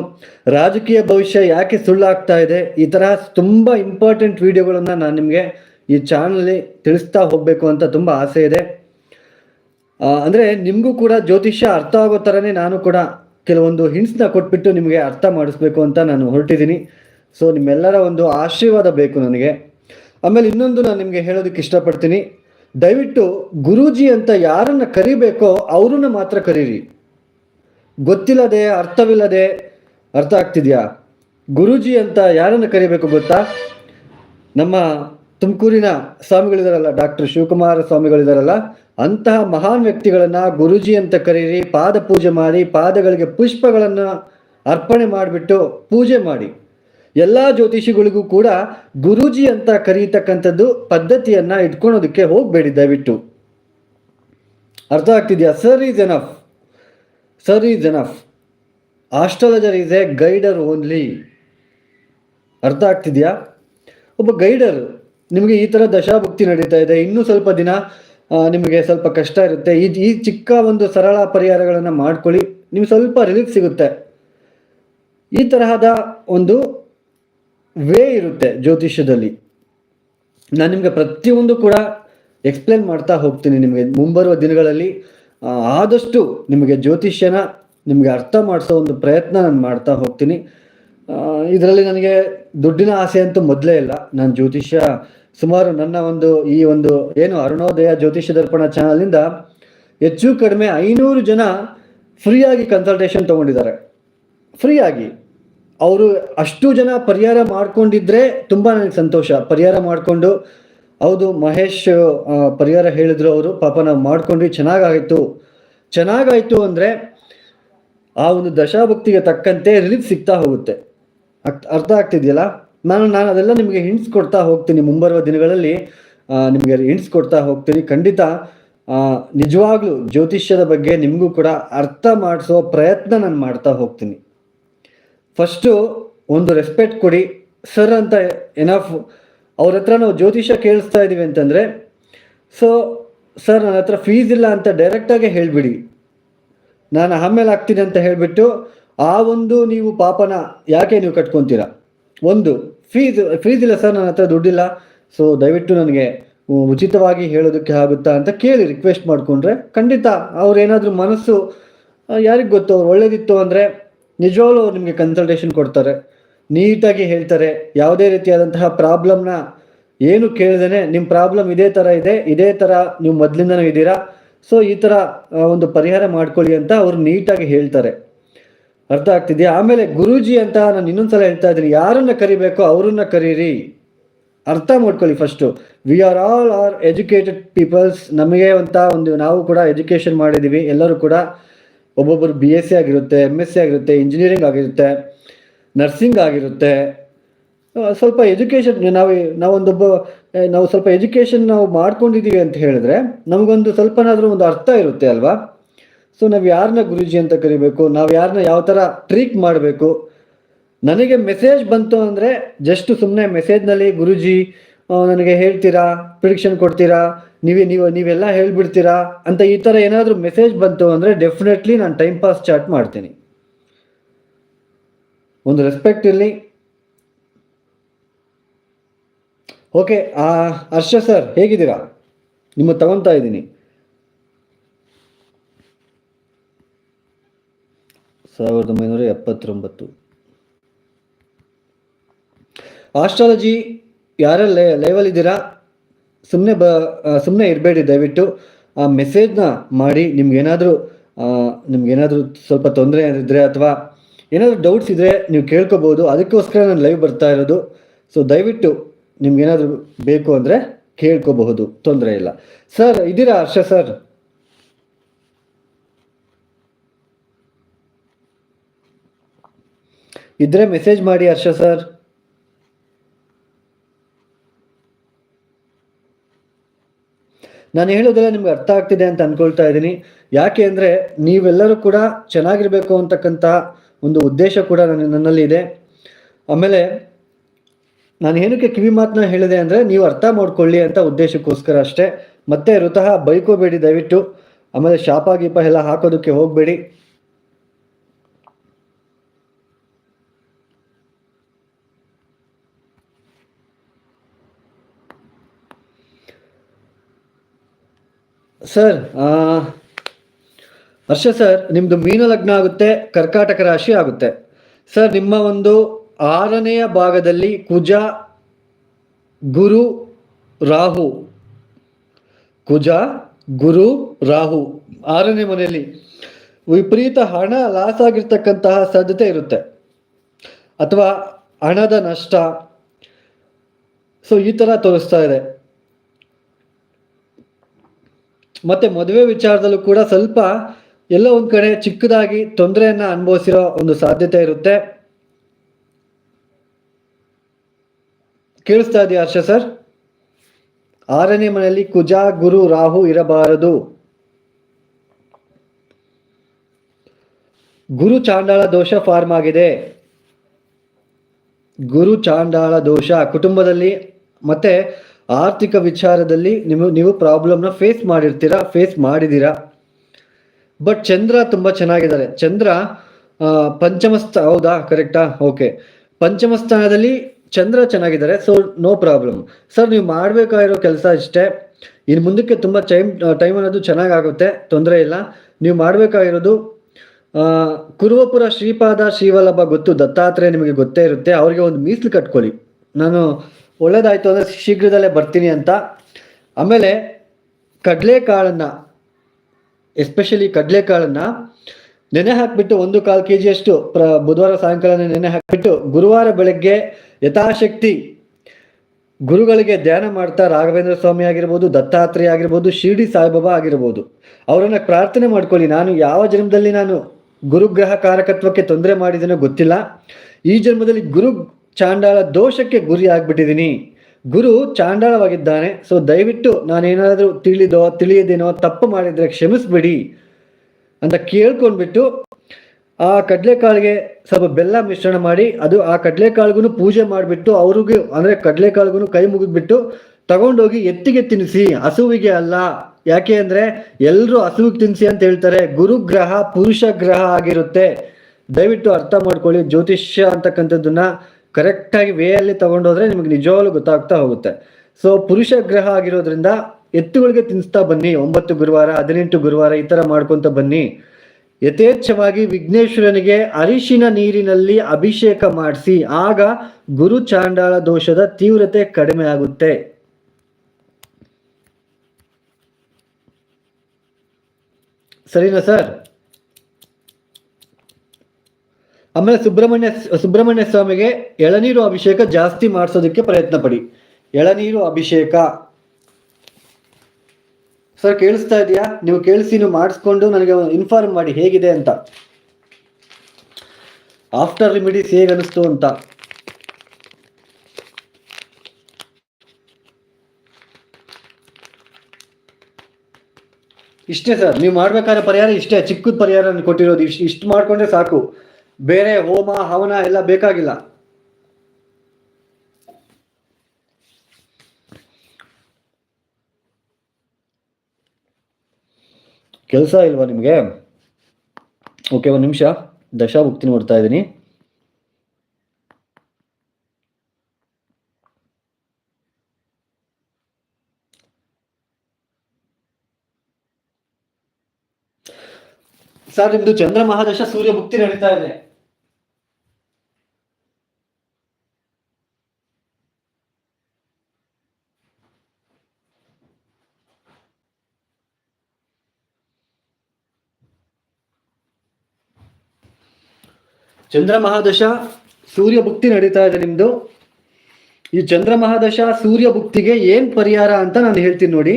ರಾಜಕೀಯ ಭವಿಷ್ಯ ಯಾಕೆ ಸುಳ್ಳಾಗ್ತಾ ಇದೆ, ಈ ತರಹ ತುಂಬ ಇಂಪಾರ್ಟೆಂಟ್ ವಿಡಿಯೋಗಳನ್ನ ನಾನು ನಿಮಗೆ ಈ ಚಾನಲಲ್ಲಿ ತಿಳಿಸ್ತಾ ಹೋಗ್ಬೇಕು ಅಂತ ತುಂಬ ಆಸೆ ಇದೆ. ಅಂದ್ರೆ ನಿಮಗೂ ಕೂಡ ಜ್ಯೋತಿಷ್ಯ ಅರ್ಥ ಆಗೋ ಥರನೇ ನಾನು ಕೂಡ ಕೆಲವೊಂದು ಹಿಂಟ್ಸ್ನ ಕೊಟ್ಬಿಟ್ಟು ನಿಮಗೆ ಅರ್ಥ ಮಾಡಿಸ್ಬೇಕು ಅಂತ ನಾನು ಹೊರಟಿದ್ದೀನಿ. ಸೊ ನಿಮ್ಮೆಲ್ಲರ ಒಂದು ಆಶೀರ್ವಾದ ಬೇಕು ನನಗೆ. ಆಮೇಲೆ ಇನ್ನೊಂದು ನಾನು ನಿಮಗೆ ಹೇಳೋದಕ್ಕೆ ಇಷ್ಟಪಡ್ತೀನಿ. ದಯವಿಟ್ಟು ಗುರೂಜಿ ಅಂತ ಯಾರನ್ನ ಕರಿಬೇಕೋ ಅವ್ರನ್ನ ಮಾತ್ರ ಕರೀರಿ. ಗೊತ್ತಿಲ್ಲದೆ, ಅರ್ಥವಿಲ್ಲದೆ, ಅರ್ಥ ಆಗ್ತಿದ್ಯಾ? ಗುರೂಜಿ ಅಂತ ಯಾರನ್ನ ಕರಿಬೇಕು ಗೊತ್ತಾ? ನಮ್ಮ ತುಮಕೂರಿನ ಸ್ವಾಮಿಗಳಿದಾರಲ್ಲ, ಡಾಕ್ಟರ್ ಶಿವಕುಮಾರ ಸ್ವಾಮಿಗಳಿದಾರಲ್ಲ, ಅಂತಹ ಮಹಾನ್ ವ್ಯಕ್ತಿಗಳನ್ನ ಗುರುಜಿ ಅಂತ ಕರೀರಿ ಪಾದ ಪೂಜೆ ಮಾಡಿ, ಪಾದಗಳಿಗೆ ಪುಷ್ಪಗಳನ್ನು ಅರ್ಪಣೆ ಮಾಡಿಬಿಟ್ಟು ಪೂಜೆ ಮಾಡಿ. ಎಲ್ಲ ಜ್ಯೋತಿಷಿಗಳಿಗೂ ಕೂಡ ಗುರೂಜಿ ಅಂತ ಕರೀತಕ್ಕಂಥದ್ದು ಪದ್ಧತಿಯನ್ನ ಇಟ್ಕೊಳೋದಕ್ಕೆ ಹೋಗಬೇಡಿ ದಯವಿಟ್ಟು. ಅರ್ಥ ಆಗ್ತಿದ್ಯಾ? Sir is enough. Sir is enough. Astrologer is a guider only. ಅರ್ಥ ಆಗ್ತಿದ್ಯಾ? ಒಬ್ಬ ಗೈಡರ್, ನಿಮಗೆ ಈ ಥರ ದಶಾಭುಕ್ತಿ ನಡೀತಾ ಇದೆ, ಇನ್ನೂ ಸ್ವಲ್ಪ ದಿನ ನಿಮಗೆ ಸ್ವಲ್ಪ ಕಷ್ಟ ಇರುತ್ತೆ, ಈ ಈ ಚಿಕ್ಕ ಒಂದು ಸರಳ ಪರಿಹಾರಗಳನ್ನು ಮಾಡ್ಕೊಳ್ಳಿ, ನಿಮ್ಗೆ ಸ್ವಲ್ಪ ರಿಲೀಫ್ ಸಿಗುತ್ತೆ. ಈ ತರಹದ ಒಂದು ವೇ ಇರುತ್ತೆ ಜ್ಯೋತಿಷ್ಯದಲ್ಲಿ. ನಾನು ನಿಮಗೆ ಪ್ರತಿಯೊಂದು ಕೂಡ ಎಕ್ಸ್ಪ್ಲೇನ್ ಮಾಡ್ತಾ ಹೋಗ್ತೀನಿ ನಿಮಗೆ. ಮುಂಬರುವ ದಿನಗಳಲ್ಲಿ ಆದಷ್ಟು ನಿಮಗೆ ಜ್ಯೋತಿಷ್ಯನ ನಿಮಗೆ ಅರ್ಥ ಮಾಡಿಸೋ ಒಂದು ಪ್ರಯತ್ನ ನಾನು ಮಾಡ್ತಾ ಹೋಗ್ತೀನಿ. ಇದರಲ್ಲಿ ನನಗೆ ದುಡ್ಡಿನ ಆಸೆ ಅಂತೂ ಮೊದಲೇ ಇಲ್ಲ. ನಾನು ಜ್ಯೋತಿಷ್ಯ ಸುಮಾರು ನನ್ನ ಒಂದು, ಈ ಒಂದು, ಏನು ಅರುಣೋದಯ ಜ್ಯೋತಿಷ್ಯ ದರ್ಪಣ ಚಾನಲಿಂದ ಹೆಚ್ಚು ಕಡಿಮೆ ಐನೂರು ಜನ ಫ್ರೀಯಾಗಿ ಕನ್ಸಲ್ಟೇಷನ್ ತೊಗೊಂಡಿದ್ದಾರೆ. ಫ್ರೀಯಾಗಿ. ಅವರು ಅಷ್ಟು ಜನ ಪರಿಹಾರ ಮಾಡ್ಕೊಂಡಿದ್ರೆ ತುಂಬ ನನಗೆ ಸಂತೋಷ. ಪರಿಹಾರ ಮಾಡಿಕೊಂಡು, ಹೌದು ಮಹೇಶ್ ಪರಿಹಾರ ಹೇಳಿದ್ರು ಅವರು, ಪಾಪ ನಾವು ಮಾಡ್ಕೊಂಡ್ವಿ, ಚೆನ್ನಾಗಾಯಿತು. ಚೆನ್ನಾಗಾಯಿತು ಅಂದರೆ ಆ ಒಂದು ದಶಾಭಕ್ತಿಗೆ ತಕ್ಕಂತೆ ರಿಲೀಫ್ ಸಿಗ್ತಾ ಹೋಗುತ್ತೆ. ಅರ್ಥ- ಆಗ್ತಿದೆಯಲ್ಲ? ನಾನು ನಾನು ಅದೆಲ್ಲ ನಿಮಗೆ ಹಿಂಟ್ಸ್ ಕೊಡ್ತಾ ಹೋಗ್ತೀನಿ. ಮುಂಬರುವ ದಿನಗಳಲ್ಲಿ ನಿಮಗೆ ಹಿಂಟ್ಸ್ ಕೊಡ್ತಾ ಹೋಗ್ತೀನಿ. ಖಂಡಿತ ನಿಜವಾಗ್ಲೂ ಜ್ಯೋತಿಷ್ಯದ ಬಗ್ಗೆ ನಿಮಗೂ ಕೂಡ ಅರ್ಥ ಮಾಡಿಸೋ ಪ್ರಯತ್ನ ನಾನು ಮಾಡ್ತಾ ಹೋಗ್ತೀನಿ. ಫಸ್ಟು ಒಂದು ರೆಸ್ಪೆಕ್ಟ್ ಕೊಡಿ. ಸರ್ ಅಂತ ಎನಫ್ ಅವ್ರ ಹತ್ರ ನಾವು ಜ್ಯೋತಿಷ ಕೇಳಿಸ್ತಾ ಇದ್ದೀವಿ ಅಂತಂದರೆ ಸೊ ಸರ್ ನನ್ನ ಹತ್ರ ಫೀಸ್ ಇಲ್ಲ ಅಂತ ಡೈರೆಕ್ಟಾಗೆ ಹೇಳಿಬಿಡಿ. ನಾನು ಆಮೇಲೆ ಆಗ್ತೀನಿ ಅಂತ ಹೇಳಿಬಿಟ್ಟು ಆ ಒಂದು ನೀವು ಪಾಪನ ಯಾಕೆ ನೀವು ಕಟ್ಕೊತೀರಾ? ಒಂದು ಫೀಸ್ ಫೀಸ್ ಇಲ್ಲ ಸರ್ ನನ್ನ ಹತ್ರ ದುಡ್ಡಿಲ್ಲ. ಸೊ ದಯವಿಟ್ಟು ನನಗೆ ಉಚಿತವಾಗಿ ಹೇಳೋದಕ್ಕೆ ಆಗುತ್ತಾ ಅಂತ ಕೇಳಿ ರಿಕ್ವೆಸ್ಟ್ ಮಾಡಿಕೊಂಡ್ರೆ ಖಂಡಿತ ಅವ್ರೇನಾದರೂ ಮನಸ್ಸು, ಯಾರಿಗೆ ಗೊತ್ತು? ಅವ್ರು ಒಳ್ಳೇದಿತ್ತು ಅಂದರೆ ನಿಜವಾಗ್ಲೂ ಅವ್ರು ನಿಮಗೆ ಕನ್ಸಲ್ಟೇಷನ್ ಕೊಡ್ತಾರೆ. ನೀಟಾಗಿ ಹೇಳ್ತಾರೆ. ಯಾವುದೇ ರೀತಿಯಾದಂತಹ ಪ್ರಾಬ್ಲಮ್ನ ಏನು ಕೇಳ್ದೇನೆ ನಿಮ್ಮ ಪ್ರಾಬ್ಲಮ್ ಇದೇ ಥರ ಇದೆ, ಇದೇ ಥರ ನೀವು ಮೊದಲಿಂದನೂ ಇದ್ದೀರಾ ಸೊ ಈ ಥರ ಒಂದು ಪರಿಹಾರ ಮಾಡ್ಕೊಳ್ಳಿ ಅಂತ ಅವ್ರು ನೀಟಾಗಿ ಹೇಳ್ತಾರೆ. ಅರ್ಥ ಆಗ್ತಿದೆಯಾ? ಆಮೇಲೆ ಗುರೂಜಿ ಅಂತ ನಾನು ಇನ್ನೊಂದ್ಸಲ ಹೇಳ್ತಾ ಇದ್ದೀನಿ. ಯಾರನ್ನ ಕರಿಬೇಕೋ ಅವರನ್ನ ಕರೀರಿ. ಅರ್ಥ ಮಾಡ್ಕೊಳ್ಳಿ first we are all are educated peoples ನಮಗೆ ಅಂತ ಒಂದು ನಾವು ಕೂಡ ಎಜುಕೇಷನ್ ಮಾಡಿದ್ದೀವಿ. ಎಲ್ಲರೂ ಕೂಡ ಒಬ್ಬೊಬ್ಬರು ಬಿ ಎಸ್ ಸಿ ಆಗಿರುತ್ತೆ ಎಂ ಎಸ್ ಸಿ ಆಗಿರುತ್ತೆ ಇಂಜಿನಿಯರಿಂಗ್ ಆಗಿರುತ್ತೆ. ನರ್ಸಿಂಗ್ ಆಗಿರುತ್ತೆ ಸ್ವಲ್ಪ ಎಜುಕೇಷನ್ ನಾವು, ನಾವೊಂದೊಬ್ಬ ನಾವು ಸ್ವಲ್ಪ ಎಜುಕೇಷನ್ ನಾವು ಮಾಡ್ಕೊಂಡಿದ್ದೀವಿ ಅಂತ ಹೇಳಿದ್ರೆ ನಮಗೊಂದು ಸ್ವಲ್ಪನಾದರೂ ಒಂದು ಅರ್ಥ ಇರುತ್ತೆ ಅಲ್ವಾ? ಸೊ ನಾವು ಯಾರನ್ನ ಗುರುಜಿ ಅಂತ ಕರಿಬೇಕು, ನಾವು ಯಾರನ್ನ ಯಾವ ಥರ ಟ್ರೀಟ್ ಮಾಡಬೇಕು? ನನಗೆ ಮೆಸೇಜ್ ಬಂತು ಅಂದರೆ ಜಸ್ಟ್ ಸುಮ್ಮನೆ ಮೆಸೇಜ್ನಲ್ಲಿ ಗುರುಜಿ ನನಗೆ ಹೇಳ್ತೀರಾ ಪ್ರಿಡಿಕ್ಷನ್ ಕೊಡ್ತೀರಾ? ನೀವೇ, ನೀವು, ನೀವೆಲ್ಲ ಹೇಳ್ಬಿಡ್ತೀರಾ ಅಂತ ಈ ಥರ ಏನಾದರೂ ಮೆಸೇಜ್ ಬಂತು ಅಂದರೆ ಡೆಫಿನೆಟ್ಲಿ ನಾನು ಟೈಮ್ ಪಾಸ್ ಚಾಟ್ ಮಾಡ್ತೀನಿ. ಒಂದು ರೆಸ್ಪೆಕ್ಟ್ ಇರಲಿ. ಓಕೆ ಹರ್ಷ ಸರ್ ಹೇಗಿದ್ದೀರಾ? ನಿಮ್ಮ ತಗೊತಾ ಇದ್ದೀನಿ. ಸಾವಿರದ ಒಂಬೈನೂರ ಎಪ್ಪತ್ತೊಂಬತ್ತು. ಆಸ್ಟ್ರಾಲಜಿ ಯಾರೆಲ್ಲ ಲೈವಲ್ಲಿ ಇದ್ದೀರಾ? ಸುಮ್ಮನೆ ಬ ಸುಮ್ಮನೆ ಇರಬೇಡಿ, ದಯವಿಟ್ಟು ಆ ಮೆಸೇಜ್ನ ಮಾಡಿ. ನಿಮ್ಗೇನಾದರೂ ನಿಮ್ಗೇನಾದರೂ ಸ್ವಲ್ಪ ತೊಂದರೆ ಇದ್ದರೆ ಅಥವಾ ಏನಾದರೂ ಡೌಟ್ಸ್ ಇದ್ದರೆ ನೀವು ಕೇಳ್ಕೋಬೋದು. ಅದಕ್ಕೋಸ್ಕರ ನಾನು ಲೈವ್ ಬರ್ತಾ ಇರೋದು. ಸೊ ದಯವಿಟ್ಟು ನಿಮ್ಗೇನಾದರೂ ಬೇಕು ಅಂದರೆ ಕೇಳ್ಕೋಬಹುದು. ತೊಂದರೆ ಇಲ್ಲ. ಸರ್ ಇದ್ದೀರಾ ಹರ್ಷ ಸರ್ ಇದ್ರೆ ಮೆಸೇಜ್ ಮಾಡಿ ಹರ್ಷ ಸರ್ ನಾನು ಹೇಳೋದೆಲ್ಲ ನಿಮ್ಗೆ ಅರ್ಥ ಆಗ್ತಿದೆ ಅಂತ ಅನ್ಕೊಳ್ತಾ ಇದ್ದೀನಿ. ಯಾಕೆ ಅಂದರೆ ನೀವೆಲ್ಲರೂ ಕೂಡ ಚೆನ್ನಾಗಿರ್ಬೇಕು ಅಂತಕ್ಕಂಥ ಒಂದು ಉದ್ದೇಶ ಕೂಡ ನನ್ನ ನನ್ನಲ್ಲಿ ಇದೆ. ಆಮೇಲೆ ನಾನು ಏನಕ್ಕೆ ಕಿವಿ ಮಾತನ್ನ ಹೇಳಿದೆ ಅಂದರೆ ನೀವು ಅರ್ಥ ಮಾಡ್ಕೊಳ್ಳಿ ಅಂತ ಉದ್ದೇಶಕ್ಕೋಸ್ಕರ ಅಷ್ಟೇ. ಮತ್ತೆ ಋತಃ ಬೈಕೋಬೇಡಿ ದಯವಿಟ್ಟು. ಆಮೇಲೆ ಶಾಪ ಗೀಪ ಎಲ್ಲ ಹಾಕೋದಕ್ಕೆ ಹೋಗಬೇಡಿ. ಸರ್ ಹರ್ಷ ಸರ್ ನಿಮ್ಮದು ಮೀನ ಲಗ್ನ ಆಗುತ್ತೆ, ಕರ್ಕಾಟಕ ರಾಶಿ ಆಗುತ್ತೆ. ಸರ್ ನಿಮ್ಮ ಒಂದು ಆರನೆಯ ಭಾಗದಲ್ಲಿ ಕುಜ, ಗುರು, ರಾಹು. ಕುಜ, ಗುರು, ರಾಹು. ಆರನೇ ಮನೆಯಲ್ಲಿ ವಿಪರೀತ ಹಣ ಲಾಸ್ ಆಗಿರ್ತಕ್ಕಂತಹ ಸಾಧ್ಯತೆ ಇರುತ್ತೆ. ಅಥವಾ ಹಣದ ನಷ್ಟ. ಸೊ ಈ ಥರ ತೋರಿಸ್ತಾ ಇದೆ. ಮತ್ತೆ ಮದುವೆ ವಿಚಾರದಲ್ಲೂ ಕೂಡ ಸ್ವಲ್ಪ ಎಲ್ಲ ಒಂದ್ ಕಡೆ ಚಿಕ್ಕದಾಗಿ ತೊಂದರೆಯನ್ನ ಅನುಭವಿಸಿರೋ ಒಂದು ಸಾಧ್ಯತೆ ಇರುತ್ತೆ. ಕೇಳಿಸ್ತಾ ಇದೆಯಾ ಹರ್ಷ ಸರ್? ಆರನೇ ಮನೆಯಲ್ಲಿ ಕುಜ, ಗುರು, ರಾಹು ಇರಬಾರದು. ಗುರು ಚಾಂಡಾಳ ದೋಷ ಫಾರ್ಮ್ ಆಗಿದೆ. ಗುರು ಚಾಂಡಾಳ ದೋಷ ಕುಟುಂಬದಲ್ಲಿ ಮತ್ತೆ ಆರ್ಥಿಕ ವಿಚಾರದಲ್ಲಿ ನೀವು ನೀವು ಪ್ರಾಬ್ಲಮ್ನ ಫೇಸ್ ಮಾಡಿರ್ತೀರಾ ಫೇಸ್ ಮಾಡಿದ್ದೀರಾ ಬಟ್ ಚಂದ್ರ ತುಂಬ ಚೆನ್ನಾಗಿದ್ದಾರೆ. ಚಂದ್ರ ಪಂಚಮಸ್ಥ ಹೌದಾ? ಕರೆಕ್ಟಾ ಓಕೆ ಪಂಚಮ ಸ್ಥಾನದಲ್ಲಿ ಚಂದ್ರ ಚೆನ್ನಾಗಿದ್ದಾರೆ ಸೊ ನೋ ಪ್ರಾಬ್ಲಮ್ ಸರ್ ನೀವು ಮಾಡಬೇಕಾಗಿರೋ ಕೆಲಸ ಇಷ್ಟೇ? ಇನ್ನು ಮುಂದಕ್ಕೆ ತುಂಬ ಟೈಮ್ ಟೈಮ್ ಅನ್ನೋದು ಚೆನ್ನಾಗಾಗುತ್ತೆ, ತೊಂದರೆ ಇಲ್ಲ. ನೀವು ಮಾಡಬೇಕಾಗಿರೋದು ಕುರುವಪುರ ಶ್ರೀಪಾದ ಶ್ರೀವಲ್ಲಭ ಗೊತ್ತು ದತ್ತಾತ್ರೇಯ ನಿಮಗೆ ಗೊತ್ತೇ ಇರುತ್ತೆ. ಅವರಿಗೆ ಒಂದು ಮೀಸಲು ಕಟ್ಕೊಳ್ಳಿ. ನಾನು ಒಳ್ಳೇದಾಯ್ತು ಅಂದ್ರೆ ಶೀಘ್ರದಲ್ಲೇ ಬರ್ತೀನಿ ಅಂತ. ಆಮೇಲೆ ಕಡಲೆಕಾಳನ್ನ ಎಸ್ಪೆಷಲಿ ಕಡಲೆಕಾಳನ್ನ ನೆನೆ ಹಾಕಿಬಿಟ್ಟು ಒಂದು ಕಾಲು ಕೆ ಜಿಯಷ್ಟು ಪ್ರ, ಬುಧವಾರ ಸಾಯಂಕಾಲ ನೆನೆ ಹಾಕಿಬಿಟ್ಟು ಗುರುವಾರ ಬೆಳಗ್ಗೆ ಯಥಾಶಕ್ತಿ ಗುರುಗಳಿಗೆ ಧ್ಯಾನ ಮಾಡ್ತಾ ರಾಘವೇಂದ್ರ ಸ್ವಾಮಿ ಆಗಿರ್ಬೋದು, ದತ್ತಾತ್ರೇಯ ಆಗಿರ್ಬೋದು, ಶಿರ್ಡಿ ಸಾಯಿಬಾಬಾ ಆಗಿರ್ಬೋದು, ಅವರನ್ನು ಪ್ರಾರ್ಥನೆ ಮಾಡ್ಕೊಳ್ಳಿ. ನಾನು ಯಾವ ಜನ್ಮದಲ್ಲಿ ನಾನು ಗುರುಗ್ರಹ ಕಾರಕತ್ವಕ್ಕೆ ತೊಂದರೆ ಮಾಡಿದನೋ ಗೊತ್ತಿಲ್ಲ. ಈ ಜನ್ಮದಲ್ಲಿ ಗುರು ಚಾಂಡಾಳ ದೋಷಕ್ಕೆ ಗುರಿ ಆಗ್ಬಿಟ್ಟಿದ್ದೀನಿ. ಗುರು ಚಾಂಡಾಳವಾಗಿದ್ದಾನೆ ಸೊ ದಯವಿಟ್ಟು ನಾನೇನಾದರೂ ತಿಳಿದೋ, ತಿಳಿಯದೇನೋ ತಪ್ಪು ಮಾಡಿದ್ರೆ ಕ್ಷಮಿಸ್ಬಿಡಿ ಅಂತ ಕೇಳ್ಕೊಂಡ್ಬಿಟ್ಟು ಆ ಕಡಲೆಕಾಳಿಗೆ ಸ್ವಲ್ಪ ಬೆಲ್ಲ ಮಿಶ್ರಣ ಮಾಡಿ, ಅದು ಆ ಕಡಲೆಕಾಳಿಗೂ ಪೂಜೆ ಮಾಡಿಬಿಟ್ಟು ಅವ್ರಿಗೂ, ಅಂದರೆ ಕಡಲೆಕಾಳಿಗೂ ಕೈ ಮುಗಿದ್ಬಿಟ್ಟು ತಗೊಂಡೋಗಿ ಎತ್ತಿಗೆ ತಿನ್ನಿಸಿ, ಹಸುವಿಗೆ ಅಲ್ಲ. ಯಾಕೆ ಅಂದರೆ ಎಲ್ಲರೂ ಹಸುವಿಗೆ ತಿನ್ನಿಸಿ ಅಂತ ಹೇಳ್ತಾರೆ, ಗುರುಗ್ರಹ ಪುರುಷ ಗ್ರಹ ಆಗಿರುತ್ತೆ. ದಯವಿಟ್ಟು ಅರ್ಥ ಮಾಡ್ಕೊಳ್ಳಿ, ಜ್ಯೋತಿಷ್ಯ ಅಂತಕ್ಕಂಥದ್ದನ್ನ ಕರೆಕ್ಟಾಗಿ ವೇಯಲ್ಲಿ ತಗೊಂಡೋದ್ರೆ ನಿಮಗೆ ನಿಜವಾಗ್ಲೂ ಗೊತ್ತಾಗ್ತಾ ಹೋಗುತ್ತೆ. ಸೊ ಪುರುಷ ಗ್ರಹ ಆಗಿರೋದ್ರಿಂದ ಎತ್ತುಗಳಿಗೆ ತಿನ್ನಿಸ್ತಾ ಬನ್ನಿ. ಒಂಬತ್ತು ಗುರುವಾರ, ಹದಿನೆಂಟು ಗುರುವಾರ ಈ ತರ ಮಾಡ್ಕೊಂತ ಬನ್ನಿ. ಯಥೇಚ್ಛವಾಗಿ ವಿಘ್ನೇಶ್ವರನಿಗೆ ಅರಿಶಿನ ನೀರಿನಲ್ಲಿ ಅಭಿಷೇಕ ಮಾಡಿಸಿ. ಆಗ ಗುರು ಚಾಂಡಾಳ ದೋಷದ ತೀವ್ರತೆ ಕಡಿಮೆ ಆಗುತ್ತೆ. ಸರಿನಾ ಸರ್? ಆಮೇಲೆ ಸುಬ್ರಹ್ಮಣ್ಯ ಸುಬ್ರಹ್ಮಣ್ಯ ಸ್ವಾಮಿಗೆ ಎಳನೀರು ಅಭಿಷೇಕ ಜಾಸ್ತಿ ಮಾಡಿಸೋದಕ್ಕೆ ಪ್ರಯತ್ನ ಪಡಿ. ಎಳನೀರು ಅಭಿಷೇಕ. ಸರ್ ಕೇಳಿಸ್ತಾ ಇದೆಯಾ? ನೀವು ಕೇಳಿಸಿ, ನೀವು ಮಾಡಿಸ್ಕೊಂಡು ನನಗೆ ಇನ್ಫಾರ್ಮ್ ಮಾಡಿ, ಹೇಗಿದೆ ಅಂತ. ಆಫ್ಟರ್ ರಿಮಿಡೀಸ್ ಹೇಗೆ ಅನಿಸ್ತು ಅಂತ. ಇಷ್ಟೇ ಸರ್ ನೀವು ಮಾಡ್ಬೇಕಾದ್ರೆ ಪರಿಹಾರ ಇಷ್ಟೇ, ಚಿಕ್ಕದ ಪರಿಹಾರ ಕೊಟ್ಟಿರೋದು, ಇಷ್ಟು ಇಷ್ಟು ಮಾಡ್ಕೊಂಡ್ರೆ ಸಾಕು. ಬೇರೆ ಹೋಮ ಹವನ ಎಲ್ಲ ಬೇಕಾಗಿಲ್ಲ. ಕೆಲಸ ಇಲ್ವಾ ನಿಮಗೆ? ಓಕೆ ಒಂದು ನಿಮಿಷ. ದಶಾಭುಕ್ತಿ ನೋಡ್ತಾ ಇದ್ದೀನಿ. ಸರ್, ನಿಮ್ದು ಚಂದ್ರ ಮಹಾದಶ ಸೂರ್ಯ ಮುಕ್ತಿ ನಡೀತಾ ಇದೆ. ಚಂದ್ರ ಮಹಾದಶ ಸೂರ್ಯ ಭುಕ್ತಿ ನಡೀತಾ ಇದೆ ನಿಮ್ದು. ಈ ಚಂದ್ರ ಮಹಾದಶ ಸೂರ್ಯ ಭುಕ್ತಿಗೆ ಏನ್ ಪರಿಹಾರ ಅಂತ ನಾನು ಹೇಳ್ತೀನಿ ನೋಡಿ.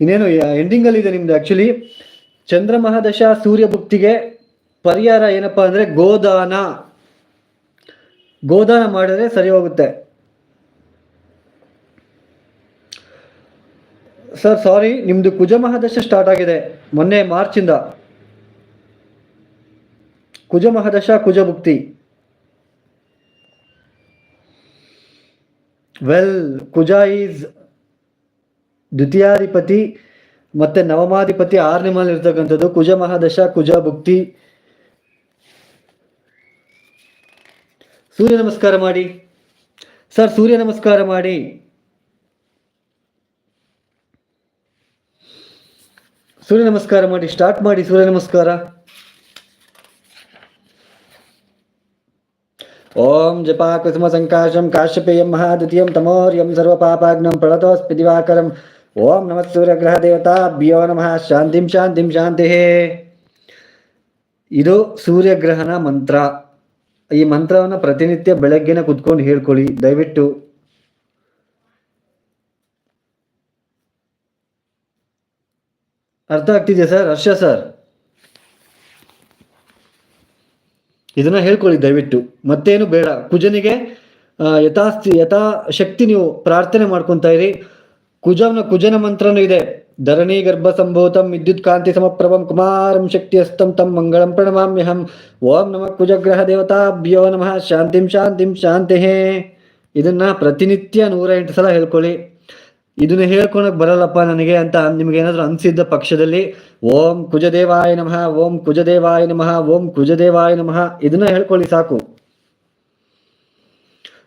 ಇನ್ನೇನು ಎಂಡಿಂಗ್ ಅಲ್ಲಿ ಇದೆ ನಿಮ್ದು ಆಕ್ಚುಲಿ ಚಂದ್ರ ಮಹಾದಶ ಸೂರ್ಯ ಭುಕ್ತಿಗೆ ಪರಿಹಾರ ಏನಪ್ಪಾ ಅಂದ್ರೆ ಗೋದಾನ. ಗೋದಾನ ಮಾಡಿದ್ರೆ ಸರಿ ಹೋಗುತ್ತೆ ಸರ್ ಸಾರಿ ನಿಮ್ದು ಕುಜ ಮಹಾದಶ ಸ್ಟಾರ್ಟ್ ಆಗಿದೆ. ಮೊನ್ನೆ ಮಾರ್ಚಿಂದ ಕುಜ ಮಹಾದಶ, ಕುಜ ಭುಕ್ತಿ. ವೆಲ್ ಕುಜ ಈಸ್ ದ್ವಿತೀಯಾಧಿಪತಿ ಮತ್ತೆ ನವಮಾಧಿಪತಿ ಆರನೇ ಮೇಲೆ ಇರ್ತಕ್ಕಂಥದ್ದು ಕುಜ ಮಹಾದಶ, ಕುಜ ಭುಕ್ತಿ. ಸೂರ್ಯ ನಮಸ್ಕಾರ ಮಾಡಿ. ಸರ್, ಸೂರ್ಯ ನಮಸ್ಕಾರ ಮಾಡಿ. ಸೂರ್ಯ ನಮಸ್ಕಾರ ಮಾಡಿ, ಸ್ಟಾರ್ಟ್ ಮಾಡಿ ಸೂರ್ಯ ನಮಸ್ಕಾರ. ಓಂ ಜಪಾ ಕುಸುಮ ಸಂಕಾಶಂ, ಕಾಶ್ಯಪೇಯಂ ಮಹಾದ್ವಿತೀಯಂ ತಮೋರ್ಯಂ ಸರ್ವಪಾಪಾಗ್ನಂ ಪ್ರಣತೋಸ್ಪಿ ದಿವಾಕರಂ. ಓಂ ನಮಃ ಸೂರ್ಯಗ್ರಹ ದೇವತಾಭ್ಯೋ ನಮಃ, ಶಾಂತಿಂ ಶಾಂತಿಂ ಶಾಂತಿ. ಇದು ಸೂರ್ಯಗ್ರಹಣ ಮಂತ್ರ. ಈ ಮಂತ್ರವನ್ನು ಪ್ರತಿನಿತ್ಯ ಬೆಳಗ್ಗೆನೆ ಕುತ್ಕೊಂಡು ಹೇಳ್ಕೊಳ್ಳಿ. ದಯವಿಟ್ಟು. ಅರ್ಥ ಆಗ್ತಿದೆಯಾ ಸರ್? ಹರ್ಷ ಸರ್? ಇದನ್ನ ಹೇಳ್ಕೊಳ್ಳಿ ದಯವಿಟ್ಟು. ಮತ್ತೇನು ಬೇಡ. ಕುಜನಿಗೆ ಯಥಾಸ್ತಿ ಯಥಾಶಕ್ತಿ ನೀವು ಪ್ರಾರ್ಥನೆ ಮಾಡ್ಕೊತಾ ಇರಿ. ಕುಜನ ಕುಜನ ಮಂತ್ರನು ಇದೆ. ಧರಣಿ ಗರ್ಭ ಸಂಭೂತಂ ವಿದ್ಯುತ್ ಕಾಂತಿ ಸಮಪ್ರಭಂ ಕುಮಾರಂ ಶಕ್ತಿ ಅಸ್ತಂ ತಂ ಮಂಗಳಂ ಪ್ರಣಮಾಮ್ಯಹಂ. ಓಂ ನಮಃ ಕುಜಗ್ರಹ ದೇವತಾಭ್ಯೋ ನಮಃ. ಶಾಂತಿಂ ಶಾಂತಿಂ ಶಾಂತಿ. ಇದನ್ನ ಪ್ರತಿನಿತ್ಯ ನೂರ ಎಂಟು ಸಲ ಹೇಳ್ಕೊಳ್ಳಿ. ಇದನ್ನ ಹೇಳ್ಕೊಳಕ್ ಬರಲ್ಲಪ್ಪ ನನಗೆ ಅಂತ ನಿಮ್ಗೆ ಏನಾದ್ರು ಅನ್ಸಿದ್ದ ಪಕ್ಷದಲ್ಲಿ, ಓಂ ಕುಜದೇವಾಯ ನಮಃ, ಓಂ ಕುಜದೇವಾಯ ನಮಃ, ಓಂ ಕುಜದೇವಾಯ ನಮಃ, ಇದನ್ನ ಹೇಳ್ಕೊಳ್ಳಿ ಸಾಕು.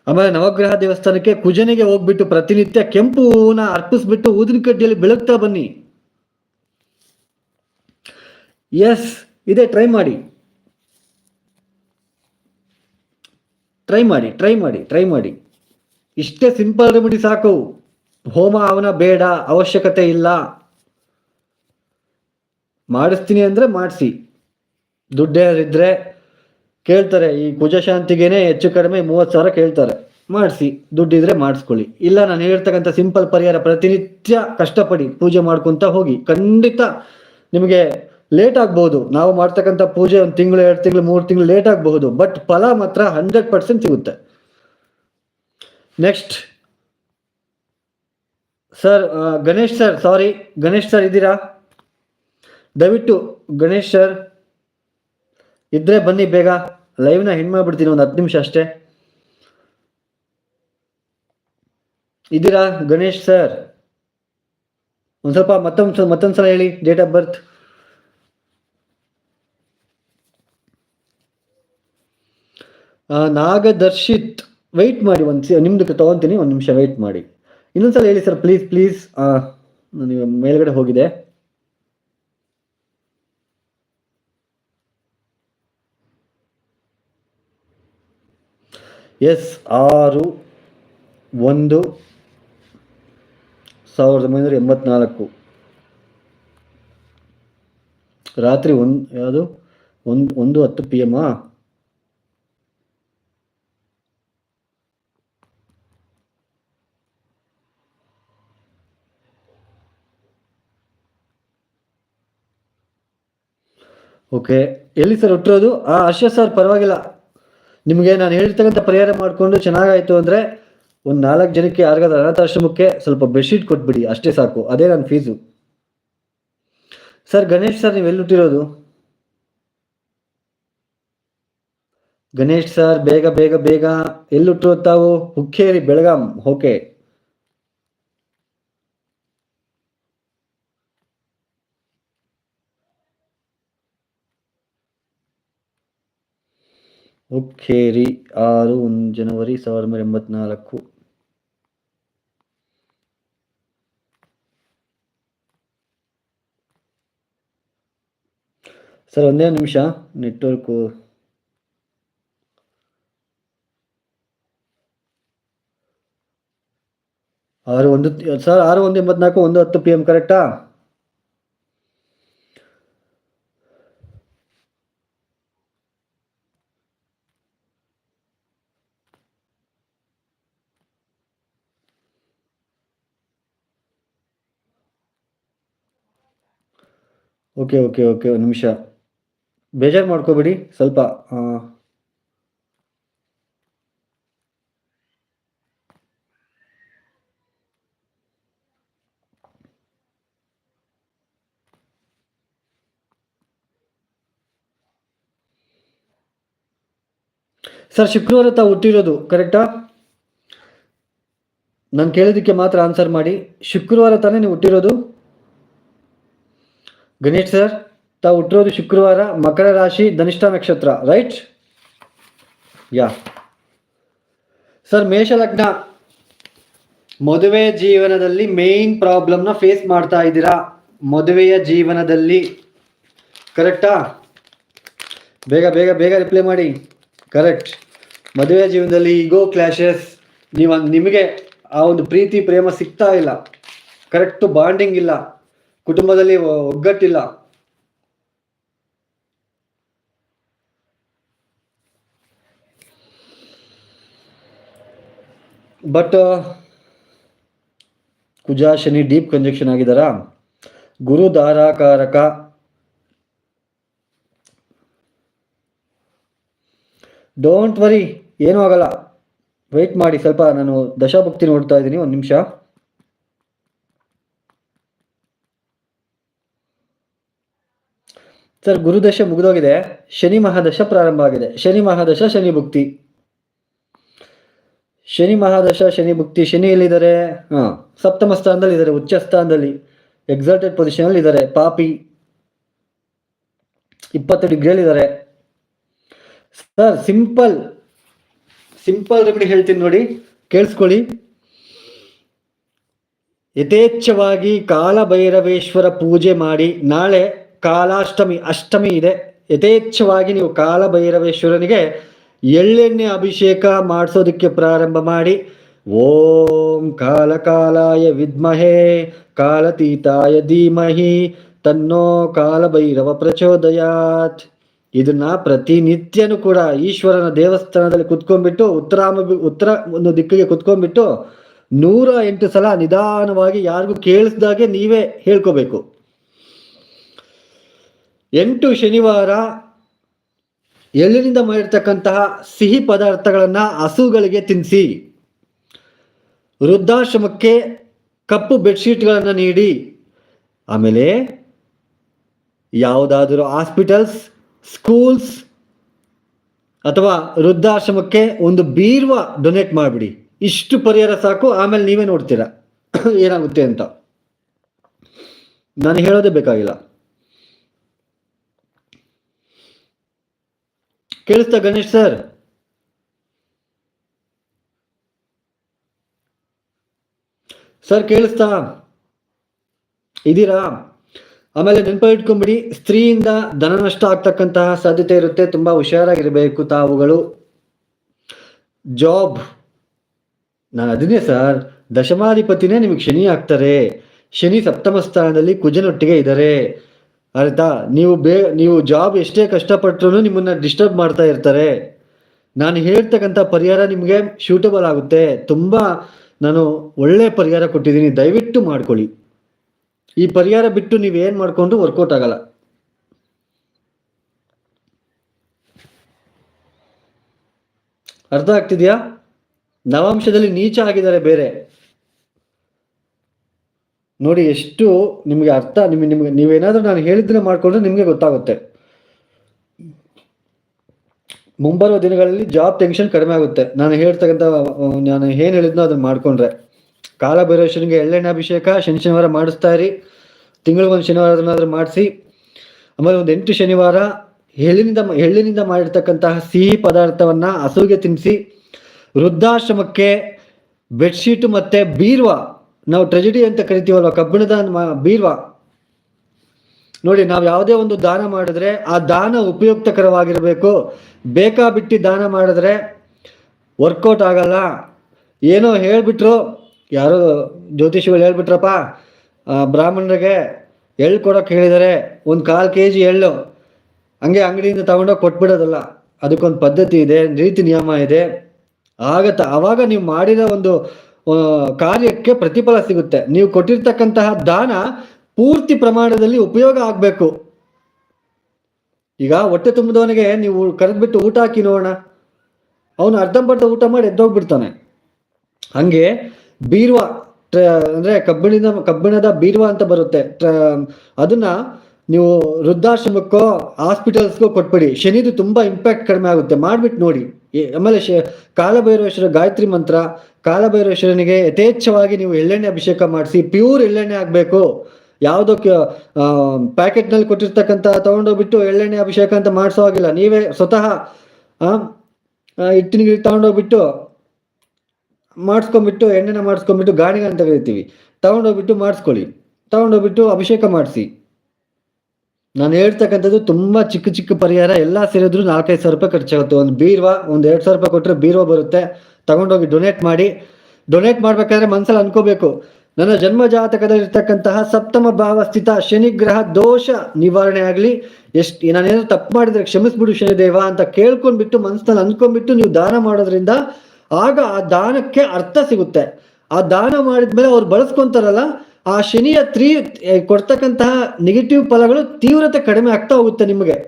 ಆಮೇಲೆ ನವಗ್ರಹ ದೇವಸ್ಥಾನಕ್ಕೆ ಕುಜನಿಗೆ ಹೋಗ್ಬಿಟ್ಟು ಪ್ರತಿನಿತ್ಯ ಕೆಂಪು ಹೂವನ್ನ ಅರ್ಪಿಸ್ಬಿಟ್ಟು ಊದಿನ ಕಡ್ಡಿಯಲ್ಲಿ ಬೆಳಗ್ತಾ ಬನ್ನಿ. ಎಸ್ ಇದೆ ಟ್ರೈ ಮಾಡಿ. ಟ್ರೈ ಮಾಡಿ ಟ್ರೈ ಮಾಡಿ ಟ್ರೈ ಮಾಡಿ. ಇಷ್ಟೇ ಸಿಂಪಲ್ ರೆಮಿಡಿ ಸಾಕು. ಹೋಮ ಅವನ ಬೇಡ, ಅವಶ್ಯಕತೆ ಇಲ್ಲ. ಮಾಡಿಸ್ತೀನಿ ಅಂದ್ರೆ ಮಾಡಿಸಿ. ದುಡ್ಡೇರಿದ್ರೆ ಕೇಳ್ತಾರೆ, ಈ ಕುಜಶಾಂತಿಗೇನೆ ಹೆಚ್ಚು ಕಡಿಮೆ ಮೂವತ್ತು ಸಾವಿರ ಕೇಳ್ತಾರೆ. ಮಾಡಿಸಿ, ದುಡ್ಡಿದ್ರೆ ಮಾಡಿಸ್ಕೊಳ್ಳಿ. ಇಲ್ಲ, ನಾನು ಹೇಳ್ತಕ್ಕಂಥ ಸಿಂಪಲ್ ಪರಿಹಾರ, ಪ್ರತಿನಿತ್ಯ ಕಷ್ಟಪಡಿ ಪೂಜೆ ಮಾಡ್ಕೊಂತ ಹೋಗಿ, ಖಂಡಿತ ನಿಮಗೆ ಲೇಟ್ ಆಗ್ಬಹುದು. ನಾವು ಮಾಡ್ತಕ್ಕಂಥ ಪೂಜೆ ಒಂದು ತಿಂಗಳು, ಎರಡು ತಿಂಗಳು, ಮೂರು ತಿಂಗಳು ಲೇಟ್ ಆಗಬಹುದು ಬಟ್ ಫಲ ಮಾತ್ರ ಹಂಡ್ರೆಡ್ ಪರ್ಸೆಂಟ್ ಸಿಗುತ್ತೆ. Next sir Ganesh sir sorry Ganesh sir ಇದ್ದೀರಾ? ದಯವಿಟ್ಟು ಗಣೇಶ್ ಸರ್ ಇದ್ರೆ ಬನ್ನಿ ಬೇಗ. ಲೈವ್ನ ಹೆಣ್ ಮಾಡ್ಬಿಡ್ತೀನಿ ಒಂದು ಹತ್ತು ನಿಮಿಷ ಅಷ್ಟೇ. ಇದ್ದೀರಾ ಗಣೇಶ್ ಸರ್? ಒಂದು ಸ್ವಲ್ಪ ಮತ್ತೊಂದು ಮತ್ತೊಂದು ಸಲ ಹೇಳಿ ಡೇಟ್ ಆಫ್ ಬರ್ತ್ ನಾಗದರ್ಶಿತ್ ವೆಯ್ಟ್ ಮಾಡಿ ಒಂದು ನಿಮ್ದು ತಗೊಂತೀನಿ, ಒಂದು ನಿಮಿಷ ವೆಯ್ಟ್ ಮಾಡಿ. ಇನ್ನೊಂದ್ಸಲ ಹೇಳಿ ಸರ್ ಪ್ಲೀಸ್ ಪ್ಲೀಸ್ ಮೇಲ್ಗಡೆ ಹೋಗಿದೆ. ಎಸ್ ಆರು ಒಂದು ಸಾವಿರದ ಒಂಬೈನೂರ ಎಂಬತ್ನಾಲ್ಕು. ರಾತ್ರಿ ಒಂದು ಯಾವುದು? ಒಂದು ಒಂದು ಹತ್ತು ಪಿ ಎಮ್ಮಾ ಓಕೆ ಎಲ್ಲಿ ಸರ್ ಹುಟ್ಟಿರೋದು? ಆ ಅಶ್ಯ ಸರ್, ಪರವಾಗಿಲ್ಲ. ನಿಮಗೆ ನಾನು ಹೇಳಿರ್ತಕ್ಕಂಥ ಪರಿಹಾರ ಮಾಡಿಕೊಂಡು ಚೆನ್ನಾಗಾಯಿತು ಅಂದರೆ ಒಂದು ನಾಲ್ಕು ಜನಕ್ಕೆ ಯಾರಿಗಾದ್ರೂ ಅನಾಥಾಶ್ರಮಕ್ಕೆ ಸ್ವಲ್ಪ ಬೆಡ್ಶೀಟ್ ಕೊಟ್ಬಿಡಿ, ಅಷ್ಟೇ ಸಾಕು. ಅದೇ ನನ್ನ ಫೀಸು. ಸರ್, ಗಣೇಶ್ ಸರ್, ನೀವು ಎಲ್ಲಿ ಹುಟ್ಟಿರೋದು ಗಣೇಶ್ ಸರ್, ಬೇಗ ಬೇಗ ಬೇಗ ಎಲ್ಲಿ ಹುಟ್ಟಿರೋದು ತಾವು? ಹುಕ್ಕೇರಿ, ಬೆಳಗಾಂ. ಓಕೆ. ಹುಕ್ಕೇರಿ ಆರು ಒಂದು ಜನವರಿ ಸಾವಿರದ ಒಂಬೈನೂರ ಎಂಬತ್ನಾಲ್ಕು. ಸರ್, ಒಂದೇ ನಿಮಿಷ. ನೆಟ್ವರ್ಕು. ಆರು ಒಂದು, ಸರ್, ಆರು ಒಂದು ಎಂಬತ್ನಾಲ್ಕು, ಒಂದು ಹತ್ತು ಪಿ ಎಂ ಕರೆಕ್ಟಾ ಓಕೆ ಓಕೆ ಓಕೆ, ಒಂದು ನಿಮಿಷ. ಬೇಜಾರು ಮಾಡ್ಕೋಬೇಡಿ, ಸ್ವಲ್ಪ ಸರ್ ಶುಕ್ರವಾರ ತಾವು ಹುಟ್ಟಿರೋದು, ಕರೆಕ್ಟಾ? ನಾನು ಕೇಳಿದ್ದಕ್ಕೆ ಮಾತ್ರ ಆನ್ಸರ್ ಮಾಡಿ. ಶುಕ್ರವಾರ ತಾನೇ ನೀವು ಹುಟ್ಟಿರೋದು? ಗಣೇಶ್ ಸರ್, ತಾವು ಹುಟ್ಟಿರೋದು ಶುಕ್ರವಾರ, ಮಕರ ರಾಶಿ, ಧನಿಷ್ಠ ನಕ್ಷತ್ರ ರೈಟ್ ಯಾ. ಸರ್, ಮೇಷ ಲಗ್ನ. ಮದುವೆ ಜೀವನದಲ್ಲಿ ಮೇನ್ ಪ್ರಾಬ್ಲಮ್ನ ಫೇಸ್ ಮಾಡ್ತಾ ಇದ್ದೀರಾ? ಮದುವೆಯ ಜೀವನದಲ್ಲಿ. ಕರೆಕ್ಟಾ ಬೇಗ ಬೇಗ ಬೇಗ ರಿಪ್ಲೈ ಮಾಡಿ. ಕರೆಕ್ಟ್ ಮದುವೆ ಜೀವನದಲ್ಲಿ ಈಗೋ ಕ್ಲಾಶಸ್ ನೀವು ನಿಮಗೆ ಆ ಒಂದು ಪ್ರೀತಿ, ಪ್ರೇಮ ಸಿಗ್ತಾ ಇಲ್ಲ. ಕರೆಕ್ಟು ಬಾಂಡಿಂಗ್ ಇಲ್ಲ. ಕುಟುಂಬದಲ್ಲಿ ಒಗ್ಗಟ್ಟಿಲ್ಲ. ಬಟ್ ಕುಜ ಶನಿ ಡೀಪ್ ಕಂಜಕ್ಷನ್ ಆಗಿದಾರಾ ಗುರು ಧಾರಾಕಾರಕ. ಡೋಂಟ್ ವರಿ ಏನೂ ಆಗಲ್ಲ. ವೆಯ್ಟ್ ಮಾಡಿ, ಸ್ವಲ್ಪ ನಾನು ದಶಾಭಕ್ತಿ ನೋಡ್ತಾ ಇದ್ದೀನಿ, ಒಂದು ನಿಮಿಷ. ಸರ್, ಗುರುದಶೆ ಮುಗಿದೋಗಿದೆ. ಶನಿ ಮಹಾದಶ ಪ್ರಾರಂಭ ಆಗಿದೆ. ಶನಿ ಮಹಾದಶ, ಶನಿ ಭುಕ್ತಿ. ಶನಿ ಮಹಾದಶ, ಶನಿ ಭುಕ್ತಿ, ಶನಿ ಎಲ್ಲಿದ್ದಾರೆ? ಹಾ, ಸಪ್ತಮ ಸ್ಥಾನದಲ್ಲಿ ಇದ್ದಾರೆ, ಉಚ್ಚ ಸ್ಥಾನದಲ್ಲಿ ಎಕ್ಸಾಲ್ಟೆಡ್ ಪೊಸಿಷನ್ ಅಲ್ಲಿ ಇದ್ದಾರೆ, ಪಾಪಿ. ಇಪ್ಪತ್ತು ಡಿಗ್ರಿಯಲ್ಲಿ ಇದ್ದಾರೆ. ಸರ್, ಸಿಂಪಲ್ ಸಿಂಪಲ್ ರೆಮಿಡಿ ಹೇಳ್ತೀನಿ ನೋಡಿ. ಕೇಳಿಸ್ಕೊಳ್ಳಿ. ಯಥೇಚ್ಛವಾಗಿ ಕಾಲಭೈರವೇಶ್ವರ ಪೂಜೆ ಮಾಡಿ, ನಾಳೆ ಕಾಲಾಷ್ಟಮಿ, ಅಷ್ಟಮಿ ಇದೆ. ಯಥೇಚ್ಛವಾಗಿ ನೀವು ಕಾಲಭೈರವೇಶ್ವರನಿಗೆ ಎಳ್ಳೆಣ್ಣೆ ಅಭಿಷೇಕ ಮಾಡಿಸೋದಕ್ಕೆ ಪ್ರಾರಂಭ ಮಾಡಿ, ಓಂ ಕಾಲಕಾಲಾಯ ವಿದ್ಮಹೇ, ಕಾಲತೀತಾಯ ಧೀಮಹಿ, ತನ್ನೋ ಕಾಲಭೈರವ ಪ್ರಚೋದಯಾತ್. ಇದನ್ನ ಪ್ರತಿನಿತ್ಯನೂ ಕೂಡ ಈಶ್ವರನ ದೇವಸ್ಥಾನದಲ್ಲಿ ಕುತ್ಕೊಂಡ್ಬಿಟ್ಟು ಉತ್ತರಾಮ ಉತ್ತರ ಒಂದು ದಿಕ್ಕಿಗೆ ಕುತ್ಕೊಂಡ್ಬಿಟ್ಟು ನೂರ ಎಂಟು ಸಲ ನಿಧಾನವಾಗಿ ಯಾರಿಗೂ ಕೇಳಿಸ್ದಾಗೆ ನೀವೇ ಹೇಳ್ಕೋಬೇಕು. ಎಂಟು ಶನಿವಾರ ಎಳ್ಳಿನಿಂದ ಮಾಡಿರ್ತಕ್ಕಂತಹ ಸಿಹಿ ಪದಾರ್ಥಗಳನ್ನು ಹಸುಗಳಿಗೆ ತಿನ್ನಿಸಿ ವೃದ್ಧಾಶ್ರಮಕ್ಕೆ ಕಪ್ಪು ಬೆಡ್ಶೀಟ್ಗಳನ್ನು ನೀಡಿ. ಆಮೇಲೆ ಯಾವುದಾದರೂ ಹಾಸ್ಪಿಟಲ್ಸ್, ಸ್ಕೂಲ್ಸ್ ಅಥವಾ ವೃದ್ಧಾಶ್ರಮಕ್ಕೆ ಒಂದು ಬೀರ್ವ ಡೊನೇಟ್ ಮಾಡಿಬಿಡಿ. ಇಷ್ಟು ಪರಿಹಾರ ಸಾಕು, ಆಮೇಲೆ ನೀವೇ ನೋಡ್ತೀರಾ. [COUGHS] ಏನಾಗುತ್ತೆ ಅಂತ. ನಾನು ಹೇಳೋದೇ ಬೇಕಾಗಿಲ್ಲ. ಕೇಳಿಸ್ತಾ ಗಣೇಶ್ ಸರ್? ಸರ್, ಕೇಳಿಸ್ತಾ? ಇದ್ದೀರಾ? ಆಮೇಲೆ ನೆನಪ ಇಟ್ಕೊಂಬಿಡಿ, ಸ್ತ್ರೀಯಿಂದ ಧನ ನಷ್ಟ ಆಗ್ತಕ್ಕಂತಹ ಸಾಧ್ಯತೆ ಇರುತ್ತೆ, ತುಂಬಾ ಹುಷಾರಾಗಿರ್ಬೇಕು ತಾವುಗಳು. ಜಾಬ್. ನಾನು ಅದನ್ನೇ ಸರ್, ದಶಮಾಧಿಪತಿನೇ ನಿಮಗೆ ಶನಿ ಆಗ್ತಾರೆ. ಶನಿ ಸಪ್ತಮ ಸ್ಥಾನದಲ್ಲಿ ಕುಜನೊಟ್ಟಿಗೆ ಇದ್ದಾರೆ. ಆಯ್ತಾ? ನೀವು ಬೇ, ನೀವು ಜಾಬ್ ಎಷ್ಟೇ ಕಷ್ಟಪಟ್ಟರು ನಿಮ್ಮನ್ನು ಡಿಸ್ಟರ್ಬ್ ಮಾಡ್ತಾ ಇರ್ತಾರೆ. ನಾನು ಹೇಳ್ತಕ್ಕಂಥ ಪರಿಹಾರ ನಿಮಗೆ ಶೂಟಬಲ್ ಆಗುತ್ತೆ. ತುಂಬ ನಾನು ಒಳ್ಳೆ ಪರಿಹಾರ ಕೊಟ್ಟಿದ್ದೀನಿ. ದಯವಿಟ್ಟು ಮಾಡ್ಕೊಳ್ಳಿ. ಈ ಪರಿಹಾರ ಬಿಟ್ಟು ನೀವು ಏನು ಮಾಡ್ಕೊಂಡು ವರ್ಕೌಟ್ ಆಗಲ್ಲ. ಅರ್ಥ ಆಗ್ತಿದ್ಯಾ? ನವಾಂಶದಲ್ಲಿ ನೀಚ ಆಗಿದ್ದಾರೆ ಬೇರೆ. ನೋಡಿ ಎಷ್ಟು ನಿಮಗೆ ಅರ್ಥ, ನಿಮಗೆ ನಿಮಗೆ, ನೀವೇನಾದರೂ ನಾನು ಹೇಳಿದ್ರೆ ಮಾಡಿಕೊಂಡ್ರೆ ನಿಮಗೆ ಗೊತ್ತಾಗುತ್ತೆ. ಮುಂಬರುವ ದಿನಗಳಲ್ಲಿ ಜಾಬ್ ಟೆನ್ಷನ್ ಕಡಿಮೆ ಆಗುತ್ತೆ. ನಾನು ಹೇಳ್ತಕ್ಕಂಥ, ನಾನು ಏನು ಹೇಳಿದ್ನೋ ಅದನ್ನು ಮಾಡಿಕೊಂಡ್ರೆ. ಕಾಲ ಭೈರವೇಶ್ವರನಿಗೆ ಎಳ್ಳೆಣ್ಣೆ ಅಭಿಷೇಕ, ಶನಿ ಶನಿವಾರ ಮಾಡಿಸ್ತಾ ಇರಿ. ತಿಂಗಳಿಗೊಂದು ಶನಿವಾರ ಅದನ್ನಾದರೂ ಮಾಡಿಸಿ. ಆಮೇಲೆ ಒಂದು ಎಂಟು ಶನಿವಾರ ಎಳ್ಳಿನಿಂದ ಎಳ್ಳಿನಿಂದ ಮಾಡಿರ್ತಕ್ಕಂತಹ ಸಿಹಿ ಪದಾರ್ಥವನ್ನು ಹಸುವಿಗೆ ತಿನ್ನಿಸಿ ವೃದ್ಧಾಶ್ರಮಕ್ಕೆ ಬೆಡ್ಶೀಟು ಮತ್ತು ಬೀರ್ವ ನಾವು ಟ್ರೆಜಿಡಿ ಅಂತ ಕರಿತೀವಲ್ವ? ಕಬ್ಬಿಣದ ಬೀರ್ವ. ನೋಡಿ, ನಾವು ಯಾವುದೇ ಒಂದು ದಾನ ಮಾಡಿದ್ರೆ ಆ ದಾನ ಉಪಯುಕ್ತಕರವಾಗಿರಬೇಕು. ಬೇಕಾಬಿಟ್ಟು ದಾನ ಮಾಡಿದ್ರೆ ವರ್ಕೌಟ್ ಆಗಲ್ಲ. ಏನೋ ಹೇಳ್ಬಿಟ್ರು, ಯಾರೋ ಜ್ಯೋತಿಷಿಗಳು ಹೇಳ್ಬಿಟ್ರಪ್ಪ ಬ್ರಾಹ್ಮಣರಿಗೆ ಎಳ್ಳು ಕೊಡೋಕೆ ಹೇಳಿದರೆ. ಒಂದು ಕಾಲು ಕೆ ಜಿ ಎಳ್ಳು. ಹಂಗೆ ಅಂಗಡಿಯಿಂದ ತಗೊಂಡೋಗಿ ಕೊಟ್ಬಿಡೋದಲ್ಲ. ಅದಕ್ಕೊಂದು ಪದ್ಧತಿ ಇದೆ, ರೀತಿ ನಿಯಮ ಇದೆ. ಆಗತ್ತ. ಆವಾಗ ನೀವು ಮಾಡಿದ ಒಂದು ಕಾರ್ಯಕ್ಕೆ ಪ್ರತಿಫಲ ಸಿಗುತ್ತೆ. ನೀವು ಕೊಟ್ಟಿರ್ತಕ್ಕಂತಹ ದಾನ ಪೂರ್ತಿ ಪ್ರಮಾಣದಲ್ಲಿ ಉಪಯೋಗ ಆಗಬೇಕು. ಈಗ ಹೊಟ್ಟೆ ತುಂಬಿದವನಿಗೆ ನೀವು ಕರೆದ್ಬಿಟ್ಟು ಊಟ ಹಾಕಿ ನೋಡೋಣ. ಅವನು ಅರ್ಧಂಬರ್ಧ ಊಟ ಮಾಡಿ ಎದ್ದೋಗ್ಬಿಡ್ತಾನೆ. ಹಂಗೆ ಬೀರ್ವ, ಟ್ರ- ಅಂದ್ರೆ ಕಬ್ಬಿಣದ ಕಬ್ಬಿಣದ ಬೀರ್ವ ಅಂತ ಬರುತ್ತೆ. ಟ್ರ- ಅದನ್ನ ನೀವು ವೃದ್ಧಾಶ್ರಮಕ್ಕೋ, ಹಾಸ್ಪಿಟಲ್ಸ್ಗೋ ಕೊಟ್ಬಿಡಿ. ಶನಿದು ತುಂಬಾ ಇಂಪ್ಯಾಕ್ಟ್ ಕಡಿಮೆ ಆಗುತ್ತೆ. ಮಾಡ್ಬಿಟ್ಟು ನೋಡಿ. ಆಮೇಲೆ ಶ, ಕಾಲಭೈರವೇಶ್ವರ ಗಾಯತ್ರಿ ಮಂತ್ರ ಕಾಲಭೈರವೇಶ್ವರನಿಗೆ ಯಥೇಚ್ಛವಾಗಿ ನೀವು ಎಳ್ಳೆಣ್ಣೆ ಅಭಿಷೇಕ ಮಾಡಿಸಿ ಪ್ಯೂರ್ ಎಳ್ಳೆಣ್ಣೆ ಆಗಬೇಕು. ಯಾವುದೋ ಪ್ಯಾಕೆಟ್ನಲ್ಲಿ ಕೊಟ್ಟಿರ್ತಕ್ಕಂಥ ತಗೊಂಡೋಗ್ಬಿಟ್ಟು ಎಳ್ಳೆಣ್ಣೆ ಅಭಿಷೇಕ ಅಂತ ಮಾಡಿಸೋ ಹಾಗಿಲ್ಲ. ನೀವೇ ಸ್ವತಃ ಹಿಟ್ಟಿನ ಗಿಡ ತಗೊಂಡೋಗ್ಬಿಟ್ಟು ಮಾಡಿಸ್ಕೊಂಡ್ಬಿಟ್ಟು ಎಣ್ಣೆನ ಮಾಡಿಸ್ಕೊಂಡ್ಬಿಟ್ಟು ಗಾಣಿಗ ಅಂತ ಕರಿತೀವಿ ತಗೊಂಡೋಗ್ಬಿಟ್ಟು ಮಾಡಿಸ್ಕೊಳ್ಳಿ. ತಗೊಂಡೋಗ್ಬಿಟ್ಟು ಅಭಿಷೇಕ ಮಾಡಿಸಿ. ನಾನು ಹೇಳ್ತಕ್ಕಂಥದ್ದು ತುಂಬಾ ಚಿಕ್ಕ ಚಿಕ್ಕ ಪರಿಹಾರ. ಎಲ್ಲ ಸೇರಿದ್ರು ನಾಲ್ಕೈದು ಸಾವಿರ ರೂಪಾಯಿ ಖರ್ಚಾಗುತ್ತೆ. ಒಂದು ಬೀರ್ವ, ಒಂದು ಎರಡು ಸಾವಿರ ರೂಪಾಯಿ ಕೊಟ್ಟರೆ ಬೀರ್ವ ಬರುತ್ತೆ. ತಗೊಂಡೋಗಿ ಡೊನೇಟ್ ಮಾಡಿ ಡೊನೇಟ್ ಮಾಡಬೇಕಾದ್ರೆ ಮನ್ಸಲ್ಲಿ ಅನ್ಕೋಬೇಕು. ನನ್ನ ಜನ್ಮ ಜಾತಕದಲ್ಲಿರ್ತಕ್ಕಂತಹ ಸಪ್ತಮ ಭಾವ ಸ್ಥಿತ ಶನಿಗ್ರಹ ದೋಷ ನಿವಾರಣೆ ಆಗಲಿ, ಎಷ್ಟು ನಾನೇನು ತಪ್ಪು ಮಾಡಿದ್ರೆ ಕ್ಷಮಿಸ್ಬಿಡು ಶನಿದೇವ ಅಂತ ಕೇಳ್ಕೊಂಡ್ಬಿಟ್ಟು ಮನಸ್ಸಿನಲ್ಲಿ ಅನ್ಕೊಂಡ್ಬಿಟ್ಟು ನೀವು ದಾನ ಮಾಡೋದ್ರಿಂದ ಆಗ ಆ ದಾನಕ್ಕೆ ಅರ್ಥ ಸಿಗುತ್ತೆ. ಆ ದಾನ ಮಾಡಿದ್ಮೇಲೆ ಅವ್ರು ಬಳಸ್ಕೊಂತಾರಲ್ಲ, ಆ ಶನಿಯ ತ್ರೀ ಕೊಡ್ತಕ್ಕಂತಹ ನೆಗೆಟಿವ್ ಫಲಗಳು ತೀವ್ರತೆ ಕಡಿಮೆ ಆಗ್ತಾ ಹೋಗುತ್ತೆ ನಿಮಗೆ.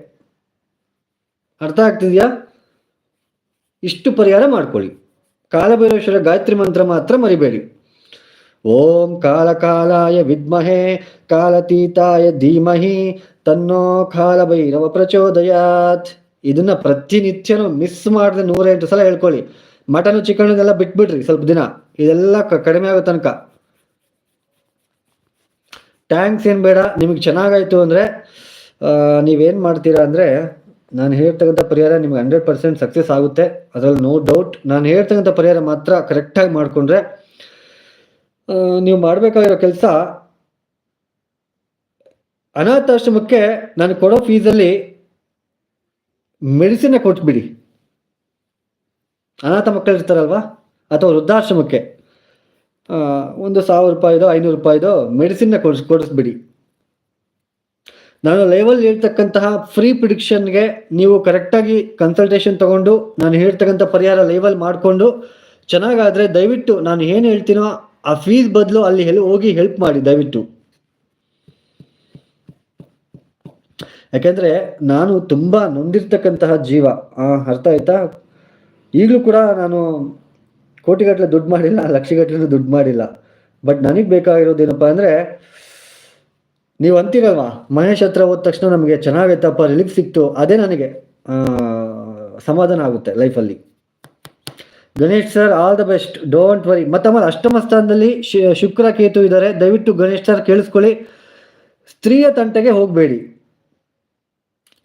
ಅರ್ಥ ಆಗ್ತಿದ್ಯಾ? ಇಷ್ಟು ಪರಿಹಾರ ಮಾಡ್ಕೊಳ್ಳಿ. ಕಾಲಭೈರವೇಶ್ವರ ಗಾಯತ್ರಿ ಮಂತ್ರ ಮಾತ್ರ ಮರಿಬೇಡಿ. ಓಂ ಕಾಲ ಕಾಲಾಯ ವಿದ್ಮಹೇ, ಕಾಲತೀತಾಯ ಧೀಮಹಿ, ತನ್ನೋ ಕಾಲಭೈರವ ಪ್ರಚೋದಯಾತ್. ಇದನ್ನ ಪ್ರತಿನಿತ್ಯನೂ ಮಿಸ್ ಮಾಡದೆ ನೂರೆಂಟು ಸಲ ಹೇಳ್ಕೊಳ್ಳಿ. ಮಟನ್ ಚಿಕನ್ ಎಲ್ಲ ಬಿಟ್ಬಿಡ್ರಿ ಸ್ವಲ್ಪ ದಿನ. ಇದೆಲ್ಲ ಕಡಿಮೆ ಆಗೋ ತನಕ. ಟ್ಯಾಂಕ್ಸ್ ಏನು ಬೇಡ, ನಿಮಗೆ ಚೆನ್ನಾಗಾಯ್ತು ಅಂದರೆ ನೀವೇನು ಮಾಡ್ತೀರಾ ಅಂದರೆ ನಾನು ಹೇಳ್ತಕ್ಕಂಥ ಪರಿಹಾರ ನಿಮ್ಗೆ ಹಂಡ್ರೆಡ್ ಪರ್ಸೆಂಟ್ ಸಕ್ಸಸ್ ಆಗುತ್ತೆ. ಅದರಲ್ಲಿ ನೋ ಡೌಟ್ ನಾನು ಹೇಳ್ತಕ್ಕಂಥ ಪರಿಹಾರ ಮಾತ್ರ ಕರೆಕ್ಟಾಗಿ ಮಾಡಿಕೊಂಡ್ರೆ ನೀವು ಮಾಡಬೇಕಾಗಿರೋ ಕೆಲಸ ಅನಾಥಾಶ್ರಮಕ್ಕೆ ನಾನು ಕೊಡೋ ಫೀಸಲ್ಲಿ ಮೆಡಿಸಿನ್ ಕೊಟ್ಬಿಡಿ. ಅನಾಥ ಮಕ್ಕಳು ಇರ್ತಾರಲ್ವಾ? ಅಥವಾ ವೃದ್ಧಾಶ್ರಮಕ್ಕೆ ಒಂದು ಸಾವಿರ ರೂಪಾಯಿದೋ, ಐನೂರು ರೂಪಾಯಿದೋ ಮೆಡಿಸಿನ್ನ ಕೊಡಿಸ್, ಕೊಡಿಸ್ಬಿಡಿ. ನಾನು ಲೈವಲ್ಲಿ ಹೇಳ್ತಕ್ಕಂತಹ ಫ್ರೀ ಪ್ರಿಡಿಕ್ಷನ್ಗೆ ನೀವು ಕರೆಕ್ಟಾಗಿ ಕನ್ಸಲ್ಟೇಷನ್ ತಗೊಂಡು, ನಾನು ಹೇಳ್ತಕ್ಕಂಥ ಪರಿಹಾರ ಲೈವಲ್ಲಿ ಮಾಡಿಕೊಂಡು, ಚೆನ್ನಾಗಾದರೆ ದಯವಿಟ್ಟು ನಾನು ಏನು ಹೇಳ್ತೀನೋ ಆ ಫೀಸ್ ಬದಲು ಅಲ್ಲಿ ಹೆಲ್ ಹೋಗಿ ಹೆಲ್ಪ್ ಮಾಡಿ, ದಯವಿಟ್ಟು. ಯಾಕೆಂದರೆ ನಾನು ತುಂಬ ನೊಂದಿರ್ತಕ್ಕಂತಹ ಜೀವ. ಅರ್ಥ ಆಯ್ತಾ? ಈಗಲೂ ಕೂಡ ನಾನು ಕೋಟಿಗಟ್ಟಲೆ ದುಡ್ಡು ಮಾಡಿಲ್ಲ ಲಕ್ಷಗಟ್ಟಲೆ ದುಡ್ಡು ಮಾಡಿಲ್ಲ. ಬಟ್ ನನಗೆ ಬೇಕಾಗಿರೋದೇನಪ್ಪ ಅಂದರೆ ನೀವು ಅಂತೀರಲ್ವಾ? ಮಹೇಶ್ ಹತ್ರ ಹೋದ ತಕ್ಷಣ ನಮಗೆ ಚೆನ್ನಾಗೈತಪ್ಪ ರಿಲೀಫ್ ಸಿಕ್ತು, ಅದೇ ನನಗೆ ಸಮಾಧಾನ ಆಗುತ್ತೆ ಲೈಫಲ್ಲಿ Ganesh sir all the best don't worry ಮತ್ತಮ್ಮ ಅಷ್ಟಮ ಸ್ಥಾನದಲ್ಲಿ ಶುಕ್ರ ಕೇತು ಇದ್ದಾರೆ ದಯವಿಟ್ಟು ಗಣೇಶ್ ಸರ್ ಕೇಳಿಸ್ಕೊಳ್ಳಿ. ಸ್ತ್ರೀಯ ತಂಟೆಗೆ ಹೋಗಬೇಡಿ.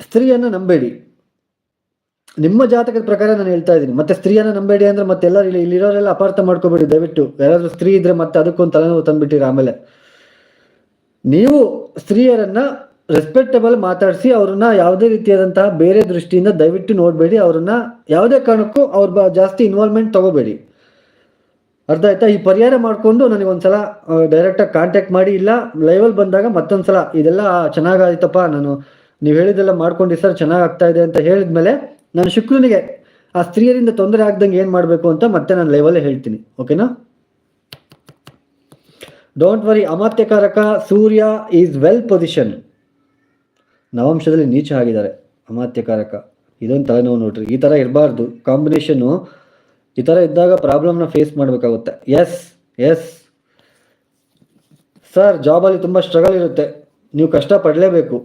ಸ್ತ್ರೀಯನ್ನು ನಂಬೇಡಿ. ನಿಮ್ಮ ಜಾತಕದ ಪ್ರಕಾರ ನಾನು ಹೇಳ್ತಾ ಇದ್ದೀನಿ. ಮತ್ತೆ ಸ್ತ್ರೀಯನ್ನು ನಂಬೇಡಿ ಅಂದ್ರೆ ಇಲ್ಲಿ, ಇಲ್ಲಿರೋರೆಲ್ಲ ಅಪಾರ್ಥ ಮಾಡ್ಕೋಬೇಡಿ, ದಯವಿಟ್ಟು. ಯಾರಾದ್ರೂ ಸ್ತ್ರೀ ಇದ್ರೆ ಮತ್ತೆ ಅದಕ್ಕೊಂದು ತಲೆನೋವು ತಂದ್ಬಿಟ್ಟಿರ ಆಮೇಲೆ. ನೀವು ಸ್ತ್ರೀಯರನ್ನ ರೆಸ್ಪೆಕ್ಟಬಲ್ ಮಾತಾಡಿಸಿ ಅವ್ರನ್ನ ಯಾವುದೇ ರೀತಿಯಾದಂತಹ ಬೇರೆ ದೃಷ್ಟಿಯಿಂದ ದಯವಿಟ್ಟು ನೋಡಬೇಡಿ, ಅವ್ರನ್ನ ಯಾವುದೇ ಕಾರಣಕ್ಕೂ ಅವ್ರ ಜಾಸ್ತಿ ಇನ್ವಾಲ್ವ್ಮೆಂಟ್ ತಗೋಬೇಡಿ. ಅರ್ಥ ಆಯ್ತಾ? ಈ ಪರಿಹಾರ ಮಾಡಿಕೊಂಡು ನನಗೆ ಒಂದ್ಸಲ ಡೈರೆಕ್ಟಾಗಿ ಕಾಂಟ್ಯಾಕ್ಟ್ ಮಾಡಿ, ಇಲ್ಲ ಲೈವಲ್ಲಿ ಬಂದಾಗ ಮತ್ತೊಂದ್ಸಲ ಇದೆಲ್ಲ ಚೆನ್ನಾಗಾಯ್ತಪ್ಪ ನಾನು ನೀವು ಹೇಳಿದೆಲ್ಲ ಮಾಡ್ಕೊಂಡು ಸರ್, ಚೆನ್ನಾಗಿ ಆಗ್ತಾ ಇದೆ ಅಂತ ಹೇಳಿದ್ಮೇಲೆ ನಾನು ಶುಕ್ರನಿಗೆ ಆ ಸ್ತ್ರೀಯರಿಂದ ತೊಂದರೆ ಆಗ್ದಂಗೆ ಏನು ಮಾಡಬೇಕು ಅಂತ ಮತ್ತೆ ನಾನು ಲೈವಲ್ಲೇ ಹೇಳ್ತೀನಿ ಓಕೆನಾ ಡೋಂಟ್ ವರಿ ಅಮಾತ್ಯಕಾರಕ ಸೂರ್ಯ ಈಸ್ ವೆಲ್ ಪೊಸಿಷನ್ ನವಾಂಶದಲ್ಲಿ ನೀಚ ಆಗಿದ್ದಾರೆ ಅಮಾತ್ಯಕಾರಕ ಇದೊಂದು ತಲೆನೋವು ನೋಡ್ರಿ. ಈ ಥರ ಇರಬಾರ್ದು. ಕಾಂಬಿನೇಷನ್ನು ಈ ಥರ ಇದ್ದಾಗ ಪ್ರಾಬ್ಲಮ್ನ ಫೇಸ್ ಮಾಡಬೇಕಾಗುತ್ತೆ. ಎಸ್ ಎಸ್ ಸರ್ ಜಾಬಲ್ಲಿ ತುಂಬ ಸ್ಟ್ರಗಲ್ ಇರುತ್ತೆ. ನೀವು ಕಷ್ಟ ಪಡಲೇಬೇಕು.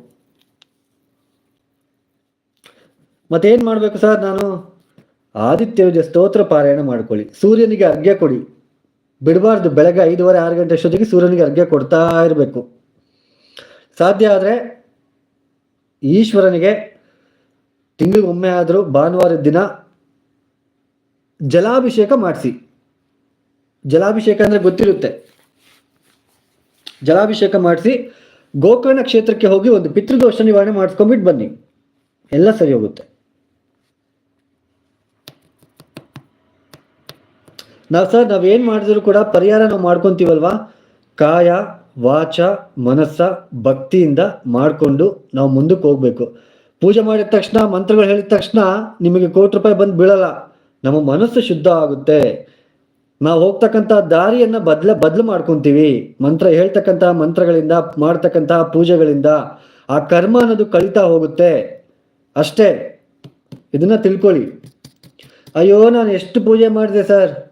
ಮತ್ತೇನು ಮಾಡಬೇಕು ಸರ್ ನಾನು? ಆದಿತ್ಯ ಸ್ತೋತ್ರ ಪಾರಾಯಣ ಮಾಡ್ಕೊಳ್ಳಿ. ಸೂರ್ಯನಿಗೆ ಅರ್ಘ್ಯ ಕೊಡಿ. ಬಿಡಬಾರ್ದು. ಬೆಳಗ್ಗೆ ಐದುವರೆ, ಆರು ಗಂಟೆ ಅಷ್ಟೊತ್ತಿಗೆ ಸೂರ್ಯನಿಗೆ ಅರ್ಘ್ಯ ಕೊಡ್ತಾ ಇರಬೇಕು. ಸಾಧ್ಯ ಆದರೆ ಈಶ್ವರನಿಗೆ ತಿಂಗಳಿಗೊಮ್ಮೆ ಆದರೂ ಭಾನುವಾರದ ದಿನ ಜಲಾಭಿಷೇಕ ಮಾಡಿಸಿ. ಜಲಾಭಿಷೇಕ ಅಂದರೆ ಗೊತ್ತಿರುತ್ತೆ. ಜಲಾಭಿಷೇಕ ಮಾಡಿಸಿ ಗೋಕರ್ಣ ಕ್ಷೇತ್ರಕ್ಕೆ ಹೋಗಿ ಒಂದು ಪಿತೃದೋಷ ನಿವಾರಣೆ ಮಾಡಿಸ್ಕೊಂಡ್ಬಿಟ್ಟು ಬನ್ನಿ. ಎಲ್ಲ ಸರಿ ಹೋಗುತ್ತೆ. ನಾವು ಸರ್, ನಾವೇನು ಮಾಡಿದ್ರು ಕೂಡ ಪರಿಹಾರ ನಾವು ಮಾಡ್ಕೊತೀವಲ್ವಾ? ಕಾಯ, ವಾಚ, ಮನಸ್ಸ ಭಕ್ತಿಯಿಂದ ಮಾಡಿಕೊಂಡು ನಾವು ಮುಂದಕ್ಕೆ ಹೋಗ್ಬೇಕು. ಪೂಜೆ ಮಾಡಿದ ತಕ್ಷಣ, ಮಂತ್ರಗಳು ಹೇಳಿದ ತಕ್ಷಣ ನಿಮಗೆ ಕೋಟಿ ರೂಪಾಯಿ ಬಂದು ಬೀಳಲ್ಲ. ನಮ್ಮ ಮನಸ್ಸು ಶುದ್ಧ ಆಗುತ್ತೆ. ನಾವು ಹೋಗ್ತಕ್ಕಂಥ ದಾರಿಯನ್ನ ಬದಲ, ಬದಲು ಮಾಡ್ಕೊಂತೀವಿ. ಮಂತ್ರ ಹೇಳ್ತಕ್ಕಂಥ ಮಂತ್ರಗಳಿಂದ, ಮಾಡ್ತಕ್ಕಂಥ ಪೂಜೆಗಳಿಂದ ಆ ಕರ್ಮ ಅನ್ನೋದು ಕಳೀತಾ ಹೋಗುತ್ತೆ. ಅಷ್ಟೇ. ಇದನ್ನ ತಿಳ್ಕೊಳ್ಳಿ. ಅಯ್ಯೋ, ನಾನು ಎಷ್ಟು ಪೂಜೆ ಮಾಡಿದೆ ಸರ್?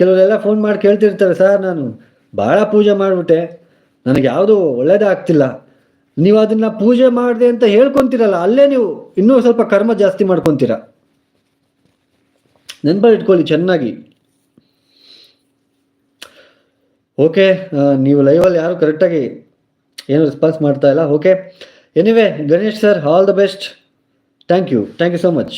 ಕೆಲವರೆಲ್ಲ ಫೋನ್ ಮಾಡಿ ಕೇಳ್ತಿರ್ತಾರೆ, ಸರ್, ನಾನು ಭಾಳ ಪೂಜೆ ಮಾಡಿಬಿಟ್ಟೆ. ನನಗೆ ಯಾವುದು ಒಳ್ಳೇದೇ ಆಗ್ತಿಲ್ಲ ನೀವು ಅದನ್ನ ಪೂಜೆ ಮಾಡಿದೆ ಅಂತ ಹೇಳ್ಕೊಂತೀರಲ್ಲ, ಅಲ್ಲೇ ನೀವು ಇನ್ನೂ ಸ್ವಲ್ಪ ಕರ್ಮ ಜಾಸ್ತಿ ಮಾಡ್ಕೊತೀರ. ನೆನಪಲ್ಲಿ ಇಟ್ಕೊಳ್ಳಿ ಚೆನ್ನಾಗಿ. ಓಕೆ ನೀವು ಲೈವಲ್ಲಿ ಯಾರು ಕರೆಕ್ಟಾಗಿ ಏನು ರೆಸ್ಪಾನ್ಸ್ ಮಾಡ್ತಾ ಇಲ್ಲ. Okay anyway Ganesh sir all the best thank you thank you so much